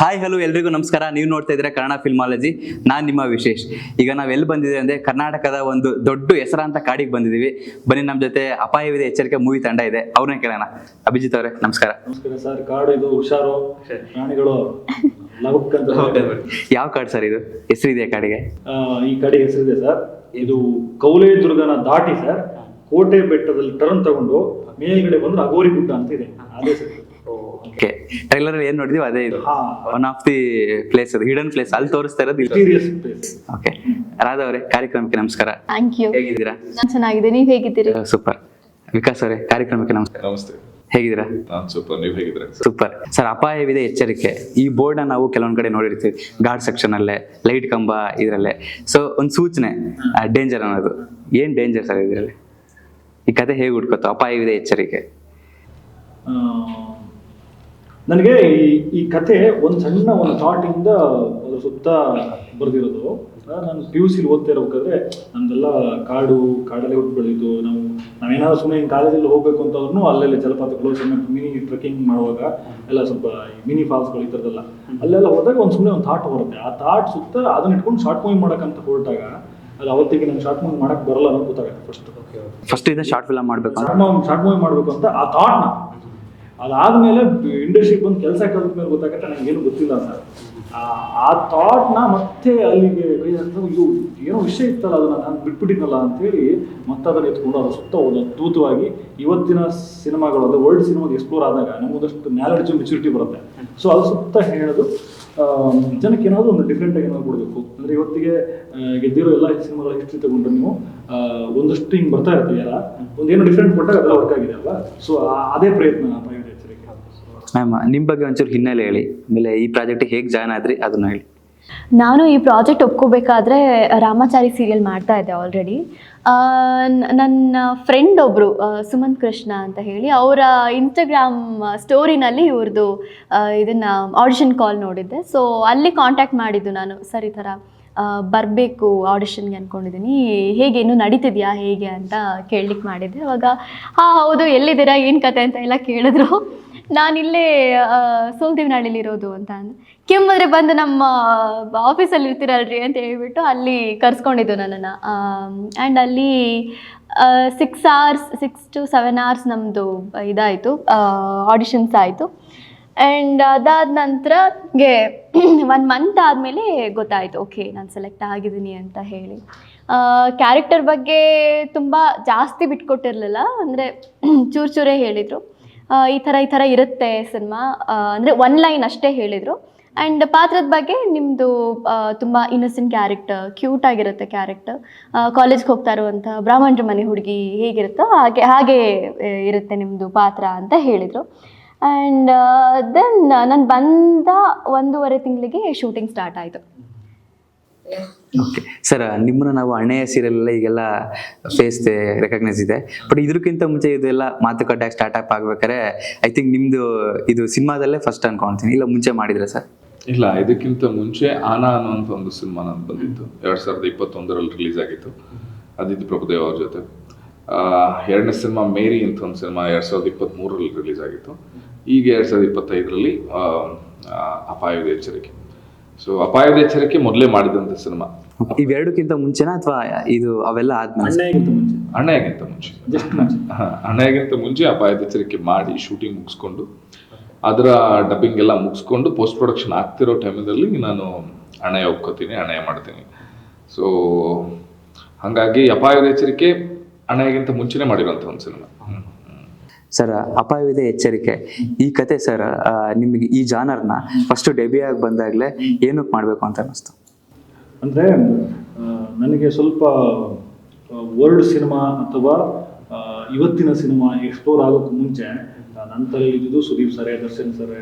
Hi hello ಎಲ್ರಿಗೂ ನಮಸ್ಕಾರ. ನೀವು ನೋಡ್ತಾ ಇದ್ರೆ ಕನ್ನಡ ಫಿಲ್ಮಾಲಜಿ ನಾನ್ ನಿಮ್ಮ ವಿಶೇಷ್. ಈಗ ನಾವ್ ಎಲ್ಲಿ ಬಂದಿದೆ ಅಂದ್ರೆ ಕರ್ನಾಟಕದ ಒಂದು ದೊಡ್ಡ ಹೆಸರಾಂತ ಕಾಡಿಗೆ ಬಂದಿದ್ದೀವಿ. ಬನ್ನಿ ನಮ್ಮ ಜೊತೆ ಅಪಾಯವಿದೆ ಎಚ್ಚರಿಕೆ ಮೂವಿ ತಂಡ ಇದೆ. ಅವ್ರನ್ನ ಕೇಳೋಣ. ಅಭಿಜಿತ್ ಅವರೇ ನಮಸ್ಕಾರ. ನಮಸ್ಕಾರ ಸರ್. ಕಾಡು ಇದು ಹುಷಾರು ಪ್ರಾಣಿಗಳು ಯಾವ ಕಾಡು ಸರ್ ಇದು? ಹೆಸರಿದೆ ಕಾಡಿಗೆ? ಆ, ಈ ಕಾಡಿಗೆ ಹೆಸರಿದೆ ಸರ್. ಇದು ಕೌಲೆ ದುರ್ಗನ ದಾಟಿ ಸರ್. ಕೋಟೆ ಬೆಟ್ಟದಲ್ಲಿ ಟರ್ನ್ ತಗೊಂಡು ಮೇಲ್ಗಡೆ ಬಂದ್ರೆ ಅಗೋರಿ ಗುಡ್ಡ ಅಂತ ಇದೆ. ಅದೇ ಸರ್ ಓಕೆ ಟ್ರೈಲರ್ ಏನ್ ನೋಡಿದೀವಿ? ಅದೇ ಇದು. ಹಾ. ಒನ್ ಆಫ್ ದಿ ಪ್ಲೇಸ್ ಅದು ಹಿಡನ್ ಪ್ಲೇಸ್ ಅಲ್ಲಿ ತೋರಿಸ್ತಾ ಇರೋದು ಇಲ್ಲಿ. ಸೀರಿಯಸ್ ಪ್ಲೇಸ್ ಓಕೆ ರಾಧಾ ಅವರೇ ಕಾರ್ಯಕ್ರಮಕ್ಕೆ ನಮಸ್ಕಾರ. ಥ್ಯಾಂಕ್ ಯು ಹೇಗಿದ್ದೀರಾ? ನಾನು ಚೆನ್ನಾಗಿದೆ ನೀವು ಹೇಗಿದ್ದೀರಿ? ಸೂಪರ್ ವಿಕಾಸ್ ಅವರೇ ಕಾರ್ಯಕ್ರಮಕ್ಕೆ ನಮಸ್ಕಾರ. ನಮಸ್ತೆ. ಹೇಗಿದ್ದೀರಾ? ಸೂಪರ್ ನೀವು ಹೇಗಿದ್ದೀರಾ? ಸೂಪರ್ ಸರ್ ಅಪಾಯವಿದೆ ಎಚ್ಚರಿಕೆ. ಈ ಬೋರ್ಡ್ ನಾವು ಕೆಲವೊಂದ್ ಕಡೆ ನೋಡಿರ್ತೀವಿ. ಗಾರ್ಡ್ ಸೆಕ್ಷನ್ ಅಲ್ಲೇ ಲೈಟ್ ಕಂಬ ಇದರಲ್ಲೇ. ಸೊ ಒಂದು ಸೂಚನೆ ಡೇಂಜರ್ ಅನ್ನೋದು. ಏನ್ ಡೇಂಜರ್ ಸರ್ ಇದರಲ್ಲಿ? ಈ ಕತೆ ಹೇಗೆ ಹುಡ್ಕೋತು? ಅಪಾಯವಿದೆ ಎಚ್ಚರಿಕೆ. ನನಗೆ ಈ ಈ ಕತೆ ಒಂದು ಸಣ್ಣ ಒಂದು ಥಾಟ್ ಇಂದ ಅದ್ರ ಸುತ್ತ ಬರೆದಿರೋದು. ನಾನು ಪಿ ಯು ಸಿಲಿ ಓದ್ತಾ ಇರ್ಬೇಕಾದ್ರೆ ನಮ್ದೆಲ್ಲ ಕಾಡು ಕಾಡಲ್ಲೇ ಹುಟ್ಟು ಬೆಳೆದಿದ್ದು. ನಾವು ನಾವೇನಾದ್ರು ಸುಮ್ಮನೆ ಕಾಲೇಜಲ್ಲಿ ಹೋಗ್ಬೇಕು ಅಂತಂದ್ರೂ ಅಲ್ಲೆಲ್ಲ ಜಲಪಾತಗಳು ಸುಮ್ಮನೆ ಮಿನಿ ಟ್ರೆಕ್ಕಿಂಗ್ ಮಾಡುವಾಗ ಎಲ್ಲ ಸ್ವಲ್ಪ ಮಿನಿ ಫಾಲ್ಸ್ಗಳು ಈ ಥರದ್ದೆಲ್ಲ. ಅಲ್ಲೆಲ್ಲ ಹೋದಾಗ ಒಂದು ಸುಮ್ಮನೆ ಒಂದು ಥಾಟ್ ಬರುತ್ತೆ. ಆ ಥಾಟ್ ಸುತ್ತ ಅದನ್ನ ಇಟ್ಕೊಂಡು ಶಾರ್ಟ್ ಮೂವಿ ಮಾಡೋಕ್ಕಂತ ಹೊರಟಾಗ ಅದು ಅವತ್ತಿಗೆ ನಂಗೆ ಶಾರ್ಟ್ ಮೂವಿ ಮಾಡಕ್ ಬರಲ್ಲ ಅನ್ನೋದು ಗೊತ್ತಾಗುತ್ತೆ ಫಸ್ಟ್ ಫಸ್ಟ್ ಇದೆ ಶಾರ್ಟ್ ಫಿಲಮ್ ಮಾಡಬೇಕು ಅಂತ. ಶಾರ್ಟ್ ಮೂವಿ ಮಾಡಬೇಕು ಅಂತ ಆ ಥಾಟ್ನ ಅದಾದ್ಮೇಲೆ ಇಂಡಸ್ಟ್ರಿಗೆ ಬಂದು ಕೆಲಸ ಕಲಿತ ಮೇಲೆ ಗೊತ್ತಾಗತ್ತೆ ನನಗೇನು ಗೊತ್ತಿಲ್ಲ ಸರ್ ಆ ಥಾಟ್ನ ಮತ್ತೆ ಅಲ್ಲಿಗೆ ಕೈ ಅಯ್ಯೋ, ಏನೋ ವಿಷಯ ಇತ್ತಲ್ಲ, ಅದನ್ನ ನಾನು ಬಿಟ್ಬಿಟ್ಟಿದ್ನಲ್ಲ ಅಂತೇಳಿ ಮತ್ತೆ ಅದನ್ನು ಎತ್ಕೊಂಡು ಅದ್ರ ಸುತ್ತ ಒಂದು ಅದ್ಭುತವಾಗಿ ಇವತ್ತಿನ ಸಿನಿಮಾಗಳು ವರ್ಲ್ಡ್ ಸಿನಿಮಾದ ಎಕ್ಸ್ಪ್ಲೋರ್ ಆದಾಗ ನಮಗೊಂದಷ್ಟು ನಾಲೆಡ್ಜು ಮೆಚುರಿಟಿ ಬರುತ್ತೆ. ಸೊ ಅದ್ರ ಸುತ್ತ ಹೇಳೋದು ಜನಕ್ಕೆ ಏನಾದರೂ ಒಂದು ಡಿಫ್ರೆಂಟ್ ಆಗಿ ಏನಾದ್ರು ಕೊಡಬೇಕು. ಅಂದರೆ ಇವತ್ತಿಗೆ ಗೆದ್ದಿರೋ ಎಲ್ಲ ಸಿನಿಮಾಗಳ ಹಿಸ್ಟ್ರಿ ತಗೊಂಡ್ರೆ ನೀವು ಒಂದಷ್ಟು ಹಿಂಗೆ ಬರ್ತಾ ಇರುತ್ತೆ ಒಂದು ಒಂದೇನೋ ಡಿಫ್ರೆಂಟ್ ಕೊಟ್ಟಾಗ ಅದೆಲ್ಲ ವರ್ಕ್ ಆಗಿದೆ ಅಲ್ವಾ? ಸೊ ಅದೇ ಪ್ರಯತ್ನ ಮ್ಯಾಮ್ ನಿಮ್ಮ ಬಗ್ಗೆ ಒಂಚೂರು ಹಿನ್ನೆಲೆ ಹೇಳಿ. ಆಮೇಲೆ ಈ ಪ್ರಾಜೆಕ್ಟ್ ಹೇಗೆ ಜಾಯ್ನ್ ಆದ್ರಿ ಅದನ್ನ ಹೇಳಿ. ನಾನು ಈ ಪ್ರಾಜೆಕ್ಟ್ ಒಪ್ಕೋಬೇಕಾದ್ರೆ ರಾಮಾಚಾರಿ ಸೀರಿಯಲ್ ಮಾಡ್ತಾ ಇದ್ದೆ ಆಲ್ರೆಡಿ ನನ್ನ ಫ್ರೆಂಡ್ ಒಬ್ಬರು ಸುಮಂತ್ ಕೃಷ್ಣ ಅಂತ ಹೇಳಿ, ಅವರ ಇನ್ಸ್ಟಾಗ್ರಾಮ್ ಸ್ಟೋರಿನಲ್ಲಿ ಇವ್ರದ್ದು ಇದನ್ನ ಆಡಿಷನ್ ಕಾಲ್ ನೋಡಿದ್ದೆ. ಸೊ ಅಲ್ಲಿ ಕಾಂಟ್ಯಾಕ್ಟ್ ಮಾಡಿದ್ದು ನಾನು. ಸರಿ, ಈ ಥರ ಬರಬೇಕು ಆಡಿಷನ್ಗೆ ಅಂದ್ಕೊಂಡಿದ್ದೀನಿ ಹೇಗೆ, ಇನ್ನೂ ನಡೀತಿದ್ಯಾ, ಹೇಗೆ ಅಂತ ಕೇಳಲಿಕ್ಕೆ ಮಾಡಿದ್ದೆ. ಅವಾಗ, ಹಾಂ, ಹೌದು, ಎಲ್ಲಿದ್ದೀರಾ, ಏನು ಕತೆ? ಅಂತ ಎಲ್ಲ ಕೇಳಿದ್ರು. ನಾನಿಲ್ಲೇ ಸೋಲ್ದಿವನಹಳ್ಳಿಲಿರೋದು ಅಂತ ಅಂದೆ. ಕೆಮ್ಮಿದ್ರೆ ಬಂದು ನಮ್ಮ ಆಫೀಸಲ್ಲಿ ಇರ್ತೀರಲ್ರಿ ಅಂತ ಹೇಳ್ಬಿಟ್ಟು ಅಲ್ಲಿ ಕರ್ಸ್ಕೊಂಡಿದ್ದು ನನ್ನನ್ನು. ಆ್ಯಂಡ್ ಅಲ್ಲಿ six hours six to seven hours ನಮ್ಮದು ಇದಾಯಿತು. ಆಡಿಷನ್ಸ್ ಆಯಿತು. ಆ್ಯಂಡ್ ಅದಾದ ನಂತರಗೆ ಒನ್ ಮಂತ್ ಆದಮೇಲೆ ಗೊತ್ತಾಯಿತು ಓಕೆ ನಾನು ಸೆಲೆಕ್ಟ್ ಆಗಿದ್ದೀನಿ ಅಂತ ಹೇಳಿ. ಕ್ಯಾರೆಕ್ಟರ್ ಬಗ್ಗೆ ತುಂಬ ಜಾಸ್ತಿ ಬಿಟ್ಕೊಟ್ಟಿರಲಿಲ್ಲ, ಅಂದರೆ ಚೂರು ಚೂರೇ ಹೇಳಿದರು. ಈ ಥರ ಈ ಥರ ಇರುತ್ತೆ ಸಿನಿಮಾ. ಅಂದರೆ ಒನ್ ಲೈನ್ ಅಷ್ಟೇ ಹೇಳಿದರು. ಆ್ಯಂಡ್ ಪಾತ್ರದ ಬಗ್ಗೆ ನಿಮ್ಮದು ತುಂಬ ಇನ್ನಸೆಂಟ್ ಕ್ಯಾರೆಕ್ಟರ್ ಕ್ಯೂಟ್ ಆಗಿರುತ್ತೆ ಕ್ಯಾರೆಕ್ಟರ್ ಕಾಲೇಜ್ಗೆ ಹೋಗ್ತಾ ಇರುವಂಥ ಬ್ರಾಹ್ಮಣರ ಮನೆ ಹುಡುಗಿ ಹೇಗಿರುತ್ತೋ ಹಾಗೆ ಹಾಗೆ ಇರುತ್ತೆ ನಿಮ್ಮದು ಪಾತ್ರ ಅಂತ ಹೇಳಿದರು. ಆ್ಯಂಡ್ ದೆನ್ ನಾನು ಬಂದ ಒಂದೂವರೆ ತಿಂಗಳಿಗೆ ಶೂಟಿಂಗ್ ಸ್ಟಾರ್ಟ್ ಆಯಿತು. ಓಕೆ ಸರ್ ನಿಮ್ಮನ್ನ ನಾವು ಹಣೆಯ ಸೀರಿಯಲ್ ಈಗೆಲ್ಲ ಫೇಸ್ ರೆಕಗ್ನೈಸ್ ಇದೆ. ಬಟ್ ಇದಕ್ಕಿಂತ ಮುಂಚೆ ಇದೆಲ್ಲ ಮಾತುಕತೆ ಸ್ಟಾರ್ಟ್ ಅಪ್ ಆಗ್ಬೇಕಾದ್ರೆ ಐ ಥಿಂಕ್ ನಿಮ್ದು ಇದು ಸಿನಿಮಾದಲ್ಲೇ ಫಸ್ಟ್ ಅನ್ಕೊಂತೀನಿ ಇಲ್ಲ ಮುಂಚೆ ಮಾಡಿದ್ರೆ ಸರ್ ಇಲ್ಲ, ಇದಕ್ಕಿಂತ ಮುಂಚೆ ಆನಾ ಅನ್ನುವಂಥ ಒಂದು ಸಿನಿಮಾ ನಾನು ಬಂದಿತ್ತು. ಎರಡ್ ಸಾವಿರದ ಇಪ್ಪತ್ತೊಂದರಲ್ಲಿ ರಿಲೀಸ್ ಆಗಿತ್ತು. ಅದಿದ್ದು ಪ್ರಭುದೇವ್ ಅವ್ರ ಜೊತೆ. ಎರಡನೇ ಸಿನಿಮಾ ಮೇರಿ ಅಂತ ಒಂದು ಸಿನಿಮಾ ಎರಡ್ ಸಾವಿರದ ಇಪ್ಪತ್ತ್ ಮೂರರಲ್ಲಿ ರಿಲೀಸ್ ಆಗಿತ್ತು. ಈಗ ಎರಡ್ ಸಾವಿರದ ಇಪ್ಪತ್ತೈದರಲ್ಲಿ ಅಪಾಯದ ಎಚ್ಚರಿಕೆ. ಸೊ ಅಪಾಯದ ಎಚ್ಚರಿಕೆ ಮೊದಲೇ ಮಾಡಿದಂತ ಸಿನಿಮಾ ಇವೆರಡಕ್ಕಿಂತ ಮುಂಚೆನಾ ಅಥವಾ ಇದು ಅವೆಲ್ಲ ಆದ್ಮೇಲೆ? ಅಣ್ಣಗಿಂತ ಮುಂಚೆ. ಅಣ್ಣಯ್ಯಗಿಂತ ಮುಂಚೆ. ಜಸ್ಟ್ ಮುಂಚೆ. ಹಾ, ಅಣ್ಣಯ್ಯಗಿಂತ ಮುಂಚೆ ಅಪಾಯದ ಎಚ್ಚರಿಕೆ ಮಾಡಿ ಶೂಟಿಂಗ್ ಮುಗಿಸ್ಕೊಂಡು ಅದರ ಡಬ್ಬಿಂಗ್ ಎಲ್ಲ ಮುಗಿಸ್ಕೊಂಡು ಪೋಸ್ಟ್ ಪ್ರೊಡಕ್ಷನ್ ಆಗ್ತಿರೋ ಟೈಮಲ್ಲಿ ನಾನು ಅಣ್ಣಯ್ಯ ಒಪ್ಕೋತೀನಿ ಅಣ್ಣಯ್ಯ ಮಾಡ್ತೀನಿ. ಸೊ ಹಾಗಾಗಿ ಅಪಾಯದ ಎಚ್ಚರಿಕೆ ಅಣ್ಣಯ್ಯಗಿಂತ ಮುಂಚೆನೇ ಮಾಡಿರೋಂಥ ಒಂದು ಸಿನಿಮಾ ಸರ್, ಅಪಾಯವಿದೆ ಎಚ್ಚರಿಕೆ. ಈ ಕತೆ ಸರ್ ನಿಮಗೆ ಈ ಜಾನರ್ನ ಫಸ್ಟ್ ಡೆಬ್ಯೂ ಆಗಿ ಬಂದಾಗಲೇ ಏನಕ್ಕೆ ಮಾಡಬೇಕು ಅಂತ ಅನ್ನಿಸ್ತು? ಅಂದರೆ ನನಗೆ ಸ್ವಲ್ಪ ವರ್ಲ್ಡ್ ಸಿನಿಮಾ ಅಥವಾ ಇವತ್ತಿನ ಸಿನಿಮಾ ಎಕ್ಸ್ಪ್ಲೋರ್ ಆಗೋಕ್ಕೂ ಮುಂಚೆ ನಂತರ ಇದ್ದಿದ್ದು ಸುದೀಪ್ ಸರೇ, ದರ್ಶನ್ ಸರೇ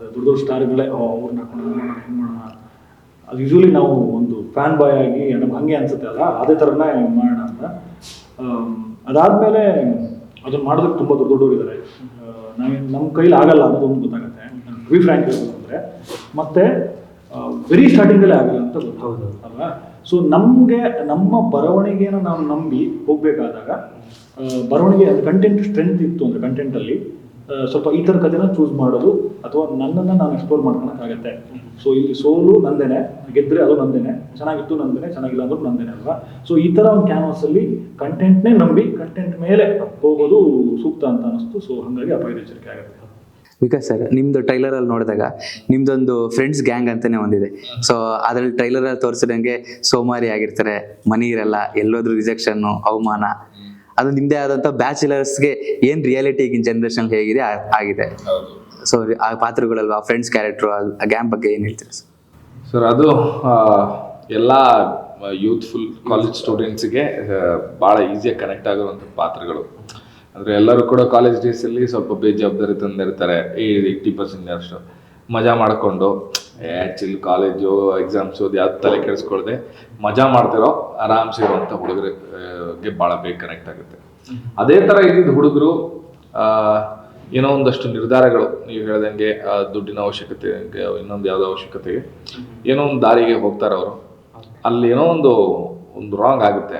ದೊಡ್ಡ ದೊಡ್ಡ ಸ್ಟಾರ್ಗಳೇ ಅವ್ರನ್ನ ಹೆಂಗೆ ಮಾಡೋಣ ಅದು ಯೂಶ್ವಲಿ ನಾವು ಒಂದು ಫ್ಯಾನ್ ಬಾಯ್ ಆಗಿ, ನಮ್ಗೆ ಹಂಗೆ ಅನ್ಸುತ್ತೆ ಅಲ್ಲ, ಅದೇ ಥರನೇ ಮಾಡೋಣ ಅಂತ. ಅದಾದ್ಮೇಲೆ ಅದನ್ನ ಮಾಡೋದಕ್ಕೆ ತುಂಬ ದೊಡ್ಡ ದೊಡ್ಡವರು ಇದ್ದಾರೆ ನಾವು ನಮ್ಮ ಕೈಲಿ ಆಗಲ್ಲ ಅನ್ನೋದೊಂದು ಗೊತ್ತಾಗುತ್ತೆ. ವಿ ಫ್ರ್ಯಾಂಕ್ ಅಂದ್ರೆ ಮತ್ತೆ ವೆರಿ ಸ್ಟಾರ್ಟಿಂಗಲ್ಲೇ ಆಗಲ್ಲ ಅಂತ ಗೊತ್ತಾಗುತ್ತೆ. ಅಲ್ವಾ? ಸೊ ನಮಗೆ ನಮ್ಮ ಬರವಣಿಗೆನ ನಾವು ನಂಬಿ ಹೋಗಬೇಕಾದಾಗ ಬರವಣಿಗೆ ಅದು ಕಂಟೆಂಟ್ ಸ್ಟ್ರೆಂತ್ ಇತ್ತು ಅಂದರೆ ಕಂಟೆಂಟಲ್ಲಿ ಸ್ವಲ್ಪ ಈ ಥರ ಕಥೆನ ಚೂಸ್ ಮಾಡೋದು ಅಥವಾ ನನ್ನನ್ನು ನಾನು ಎಕ್ಸ್ಪ್ಲೋರ್ ಮಾಡ್ಕೊಳಕ್ಕಾಗತ್ತೆ. ಸೊ ಇಲ್ಲಿ ಸೋಲು ನಂದೇನೆ ಗೆದ್ದರೆ ಅದು ನಂದೇನೆ, ಚೆನ್ನಾಗಿತ್ತು ನಂದೇನೆ, ಚೆನ್ನಾಗಿಲ್ಲ ಅಂದ್ರೂ ನಂದೇನೆ ಅಲ್ವಾ? ಸೊ ಈ ಥರ ಒಂದು ಕ್ಯಾನ್ವಸಲ್ಲಿ ಕಂಟೆಂಟ್ನೇ ನಂಬಿ ಕಂಟೆಂಟ್ ಮೇಲೆ ಹೋಗೋದು ಸೂಕ್ತ ಅಂತ ಅನಿಸ್ತು ಸೊ ಹಾಗಾಗಿ ಅಪಾಯದ ಎಚ್ಚರಿಕೆ ಆಗುತ್ತೆ. ವಿಕಾಸ್ ಸರ್, ನಿಮ್ದು ಟ್ರೈಲರ್ ಅಲ್ಲಿ ನೋಡಿದಾಗ ನಿಮ್ದೊಂದು ಫ್ರೆಂಡ್ಸ್ ಗ್ಯಾಂಗ್ ಅಂತಾನೆ ಒಂದಿದೆ. ಸೊ ಅದ್ರಲ್ಲಿ ಟ್ರೈಲರ್ ಅಲ್ಲಿ ತೋರಿಸಿದಂಗೆ ಸೋಮಾರಿ ಆಗಿರ್ತಾರೆ ಮನಿ ಇರಲ್ಲ ಎಲ್ಲೋದ್ರೂ ರಿಜೆಕ್ಷನ್ ಅವಮಾನ ಅದು ನಿಮ್ದೇ ಆದಂತ ಬ್ಯಾಚುಲರ್ಸ್ಗೆ ಏನ್ ರಿಯಾಲಿಟಿ ಈಗಿನ ಜನರೇಷನ್ ಹೇಗಿದೆ ಆಗಿದೆ. ಸೊ ಆ ಪಾತ್ರಗಳಲ್ವಾ ಫ್ರೆಂಡ್ಸ್ ಕ್ಯಾರೆಕ್ಟರ್ ಆ ಗ್ಯಾಮ್ ಬಗ್ಗೆ ಏನ್ ಹೇಳ್ತೀರಾ ಸರ್ ಸರ್ ಅದು ಎಲ್ಲ ಯೂತ್ಫುಲ್ ಕಾಲೇಜ್ ಸ್ಟೂಡೆಂಟ್ಸ್ಗೆ ಭಾಳ ಈಸಿಯಾಗಿ ಕನೆಕ್ಟ್ ಆಗುವಂಥ ಪಾತ್ರಗಳು. ಅಂದರೆ ಎಲ್ಲರೂ ಕೂಡ ಕಾಲೇಜ್ ಡೇಸಲ್ಲಿ ಸ್ವಲ್ಪ ಬೇಜವಾಬ್ದಾರಿ ತಂದಿರ್ತಾರೆ ಏಯ್ಟಿ ಪರ್ಸೆಂಟ್ ಅಷ್ಟು. ಮಜಾ ಮಾಡಿಕೊಂಡು ಆ್ಯಕ್ಚುಲಿ ಕಾಲೇಜು ಎಕ್ಸಾಮ್ಸು ಅದು ಯಾವ್ದು ತಲೆ ಕೆಡಿಸ್ಕೊಳ್ದೆ. ಮಜಾ ಮಾಡ್ತಿರೋ ಆರಾಮ್ಸೆ ಇರುವಂಥ ಹುಡುಗರಿಗೆ ಭಾಳ ಬೇಗ ಕನೆಕ್ಟ್ ಆಗುತ್ತೆ. ಅದೇ ಥರ ಇದ್ದಿದ್ದು ಹುಡುಗರು ಏನೋ ಒಂದಷ್ಟು ನಿರ್ಧಾರಗಳು ನೀವು ಹೇಳ್ದಂಗೆ ದುಡ್ಡಿನ ಅವಶ್ಯಕತೆ ಇನ್ನೊಂದು ಯಾವುದೋ ಅವಶ್ಯಕತೆಗೆ ಏನೋ ಒಂದು ದಾರಿಗೆ ಹೋಗ್ತಾರೆ ಅವರು. ಅಲ್ಲಿ ಏನೋ ಒಂದು ಒಂದು ರಾಂಗ್ ಆಗುತ್ತೆ.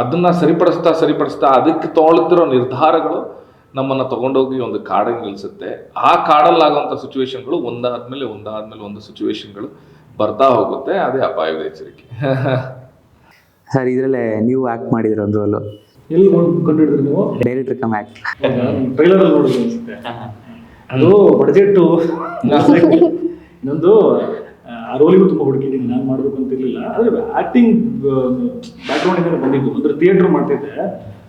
ಅದನ್ನ ಸರಿಪಡಿಸ್ತಾ ಸರಿಪಡಿಸ್ತಾ ಅದಕ್ಕೆ ತೊಗೊಳ್ತಿರೋ ನಿರ್ಧಾರಗಳು ನಮ್ಮನ್ನ ತಗೊಂಡೋಗಿ ಒಂದು ಕಾಡಿಗೆ ನಿಲ್ಲಿಸುತ್ತೆ ಆ ಕಾಡಲ್ಲಾಗುವಂಥ ಸಿಚುವೇಶನ್ಗಳು ಒಂದಾದ್ಮೇಲೆ ಒಂದಾದ್ಮೇಲೆ ಒಂದು ಸಿಚುವೇಶನ್ಗಳು ಬರ್ತಾ ಹೋಗುತ್ತೆ. ಅದೇ ಅಪಾಯದ ಎಚ್ಚರಿಕೆ. ಸರ್ ಇದರಲ್ಲೇ ನೀವು ಆಕ್ಟ್ ಮಾಡಿದ್ರೆ ಒಂದು ರೋಲು ಎಲ್ಲಿ ಕಂಡುಹಿಡಿದ್ರು ನೀವು? ಡೈರೆಕ್ಟರ್ ಕಮ್ ಆಕ್ಟ್ ಟ್ರೈಲರ್ ನೋಡಿದ್ರು ಅನ್ಸುತ್ತೆ. ಅದು ಬಡ್ಜೆಟ್ಟು ಇನ್ನೊಂದು ಆ, ಆ ರೋಲಿಗೂ ತುಂಬ ಹುಡುಕಿದ್ದೀನಿ. ನಾನು ಮಾಡಬೇಕು ಅಂತ ಇರಲಿಲ್ಲ. ಆದರೆ ಆ್ಯಕ್ಟಿಂಗ್ ಬ್ಯಾಕ್ಗ್ರೌಂಡಿಂದ ಬಂದಿದ್ದು. ಅಂದರೆ ಥಿಯೇಟ್ರ್ ಮಾಡ್ತಿದ್ದೆ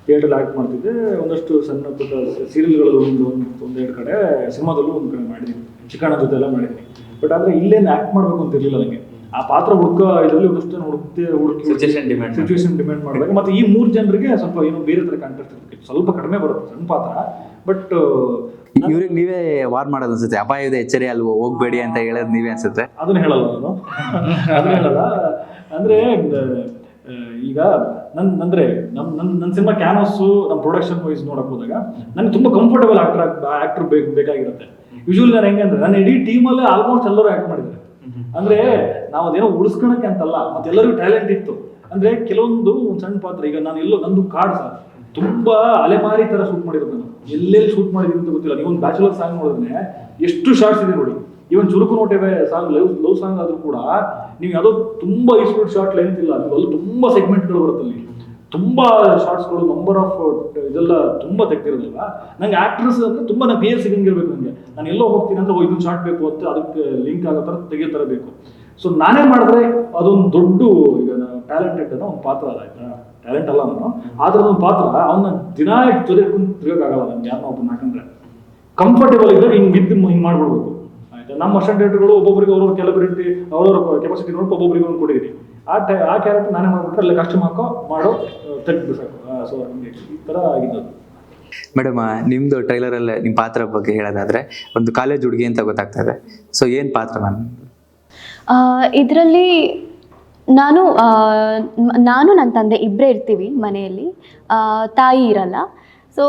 ಥಿಯೇಟ್ರಲ್ಲಿ ಆ್ಯಕ್ಟ್ ಮಾಡ್ತಿದ್ದೆ. ಒಂದಷ್ಟು ಸಣ್ಣ ಪುಟ್ಟ ಸೀರಿಯಲ್ಗಳು ಒಂದು ಒಂದು ಒಂದೆರಡು ಕಡೆ ಸಿನಿಮಾದಲ್ಲೂ ಒಂದು ಕಡೆ ಮಾಡಿದ್ದೀನಿ. ಚಿಕ್ಕಣ್ಣ ಜೊತೆ ಎಲ್ಲ ಮಾಡಿದ್ದೀನಿ. ಬಟ್ ಆದರೆ ಇಲ್ಲೇನು ಆ್ಯಕ್ಟ್ ಮಾಡಬೇಕು ಅಂತ ಇರಲಿಲ್ಲ ನನಗೆ ಆ ಪಾತ್ರ ಹುಡುಕ ಇದರಲ್ಲಿ ಒಂದಷ್ಟು ಜನ ಹುಡುಕ್ತಿ ಹುಡುಕಿ ಸಿಚುವೇಶನ್ ಡಿಮ್ಯಾಂಡ್. ಸಿಚುವೇಶನ್ ಡಿಮ್ಯಾಂಡ್ ಮಾಡಿದಾಗ ಮತ್ತು ಈ ಮೂರು ಜನರಿಗೆ ಸ್ವಲ್ಪ ಏನೋ ಬೇರೆ ಥರ ಕಾಂಟ್ರಾಕ್ಟ್ ಇರುತ್ತೆ. ಸ್ವಲ್ಪ ಕಡಿಮೆ ಬರುತ್ತೆ ಸಣ್ಣ ಪಾತ್ರ. ಬಟ್ ಇವ್ರಿಗೆ ನೀವೇ ವಾರ್ ಮಾಡೋದು ಅನ್ಸುತ್ತೆ. ಅಪಾಯದ ಎಚ್ಚರಿ ಅಲ್ವ ಹೋಗ್ಬೇಡಿ ಅಂತ ಹೇಳೋದು ನೀವೇ ಅನ್ಸುತ್ತೆ. ಅದನ್ನ ಹೇಳಲ್ಲ ನಾನು. ಅದನ್ನ ಹೇಳಲ್ಲ. ಅಂದ್ರೆ ಈಗ ನನ್, ಅಂದ್ರೆ ನಮ್, ನನ್ ನನ್ನ ಸಿನಿಮಾ ಕ್ಯಾನಸ್ಸು ನಮ್ಮ ಪ್ರೊಡಕ್ಷನ್ ವೈಸ್ ನೋಡಕ್ ಹೋದಾಗ ನನಗೆ ತುಂಬಾ ಕಂಫರ್ಟಬಲ್ ಆಕ್ಟರ್ ಆಕ್ಟರ್ ಬೇಕು, ಬೇಕಾಗಿರುತ್ತೆ. ಯೂಶುವಲಿ ನಾನು ಹೆಂಗೆ ಅಂದ್ರೆ ನನ್ನ ಇಡೀ ಟೀಮಲ್ಲೇ ಆಲ್ಮೋಸ್ಟ್ ಎಲ್ಲರೂ ಆಕ್ಟ್ ಮಾಡಿದ್ದಾರೆ. ಅಂದ್ರೆ ನಾವು ಅದೇನೋ ಉಳಿಸ್ಕೊಳಕ್ಕೆ ಅಂತಲ್ಲ ಮತ್ತೆ ಎಲ್ಲರಿಗೂ ಟ್ಯಾಲೆಂಟ್ ಇತ್ತು. ಅಂದ್ರೆ ಕೆಲವೊಂದು ಒಂದು ಸಣ್ಣ ಪಾತ್ರ, ಈಗ ನಾನು ಎಲ್ಲೋ, ನಂದು ಕಾರ್ಡ್ ಸರ್ ತುಂಬಾ ಅಲೆಮಾರಿ ತರ ಶೂಟ್ ಮಾಡಿರೋದು ನಾನು. ಎಲ್ಲೆಲ್ಲಿ ಶೂಟ್ ಮಾಡಿದೀನಿ ಅಂತ ಗೊತ್ತಿಲ್ಲ. ನೀವು ಒಂದು ಬ್ಯಾಚುಲರ್ ಸಾಂಗ್ ನೋಡಿದ್ರೆ ಎಷ್ಟು ಶಾರ್ಟ್ಸ್ ಇದೆ ನೋಡಿ. ಇವನ್ ಚುರುಕು ನೋಟಿವೆ ಸಾಂಗ್ ಲವ್ ಲವ್ ಸಾಂಗ್ ಆದ್ರೂ ಕೂಡ ನೀವು ಯಾವುದೋ ತುಂಬಾ ಇಸ್ಪೀಡ್ ಶಾರ್ಟ್ ಲೆಂತ್ ಇಲ್ಲ. ಅದು ಅಲ್ಲಿ ತುಂಬಾ ಸೆಗ್ಮೆಂಟ್ಗಳು ಬರುತ್ತೆ ಅಲ್ಲಿ. ತುಂಬಾ ಶಾರ್ಟ್ಸ್ಗಳು ನಂಬರ್ ಆಫ್ ಇದೆಲ್ಲ ತುಂಬಾ ತೆಗ್ದಿರೋದಿಲ್ಲ. ನಂಗೆ ಆಕ್ಟ್ರೆಸ್ ಅಂದ್ರೆ ತುಂಬಾ ನಂಗೆ ಕ್ಲಿಯರ್ ಸಿಗಂಗ್ ಇರ್ಬೇಕು ನನಗೆ ನಾನು ಎಲ್ಲೋ ಹೋಗ್ತೀನಿ ಅಂದ್ರೆ ಇದೊಂದು ಶಾರ್ಟ್ ಬೇಕು ಅಂತ ಅದಕ್ಕೆ ಲಿಂಕ್ ಆಗೋ ಥರ ತೆಗಿಯೋ ಥರ ಬೇಕು. ಸೊ ನಾನೇ ಮಾಡಿದ್ರೆ ಅದೊಂದು ದೊಡ್ಡ, ಈಗ ಟ್ಯಾಲೆಂಟೆಡ್ ಅನ್ನೋ ಒಂದು ಪಾತ್ರ ಅಲ್ಲ ಆಯ್ತಾ? ಟ್ಯಾಲೆಂಟ್ ಅಲ್ಲ ಅವನು. ಆದ್ರೆ ಒಂದು ಪಾತ್ರ, ಅವನ ದಿನ ಜೊತೆ ತಿರ್ಗೋಕ್ಕಾಗಲ್ಲ ನಂಗೆ ಯಾರನ್ನ ಒಬ್ಬನ ಹಾಕಂದ್ರೆ. ಕಂಫರ್ಟೇಬಲ್ ಇದ್ರೆ ಹಿಂಗೆ ಬಿದ್ದು ಹಿಂಗೆ ಮಾಡ್ಬಿಡ್ಬೇಕು. ನಮ್ಮ ಅಸಿಸ್ಟೆಂಟ್ ಡೈರೆಕ್ಟರ್ಗಳು ಒಬ್ಬೊಬ್ಬರಿಗೆ ಅವ್ರವ್ರ ಕೆಲಬ್ರಿಟಿ ಅವ್ರವ್ರ ಕೆಪಾಸಿಟಿ ನೋಡಿ ಒಬ್ಬೊಬ್ಬರಿಗೆ ಒಂದು ಕೊಟ್ಟಿದ್ದೀನಿ. ಆ ಟೈ ಆ ಕ್ಯಾರೆಕ್ಟರ್ ನಾನೇ ಮಾಡ್ಬಿಟ್ರೆ ಅಲ್ಲಿ ಕಷ್ಟ ಹಾಕೋ ಮಾಡೋ ತೆಗ್ದು ಸಾಕು. ಸೊ ಹಂಗೆ. ಈ ಥರ ಆಗಿದ್ದು. ಮೇಡಮ್ ನಿಮ್ದು ಟ್ರೈಲರ್ ಅಲ್ಲೇ ನಿಮ್ಮ ಪಾತ್ರ ಬಗ್ಗೆ ಹೇಳೋದಾದ್ರೆ ಒಂದು ಕಾಲೇಜ್ ಹುಡುಗಿ ಅಂತ ಗೊತ್ತಾಗ್ತಾ ಇದೆ. ಸೊ ಏನ್ ಪಾತ್ರ ಮ್ಯಾಮ್? ಇದರಲ್ಲಿ ನಾನು ನಾನು ನನ್ನ ತಂದೆ ಇಬ್ಬರೇ ಇರ್ತೀವಿ ಮನೆಯಲ್ಲಿ. ತಾಯಿ ಇರಲ್ಲ. ಸೊ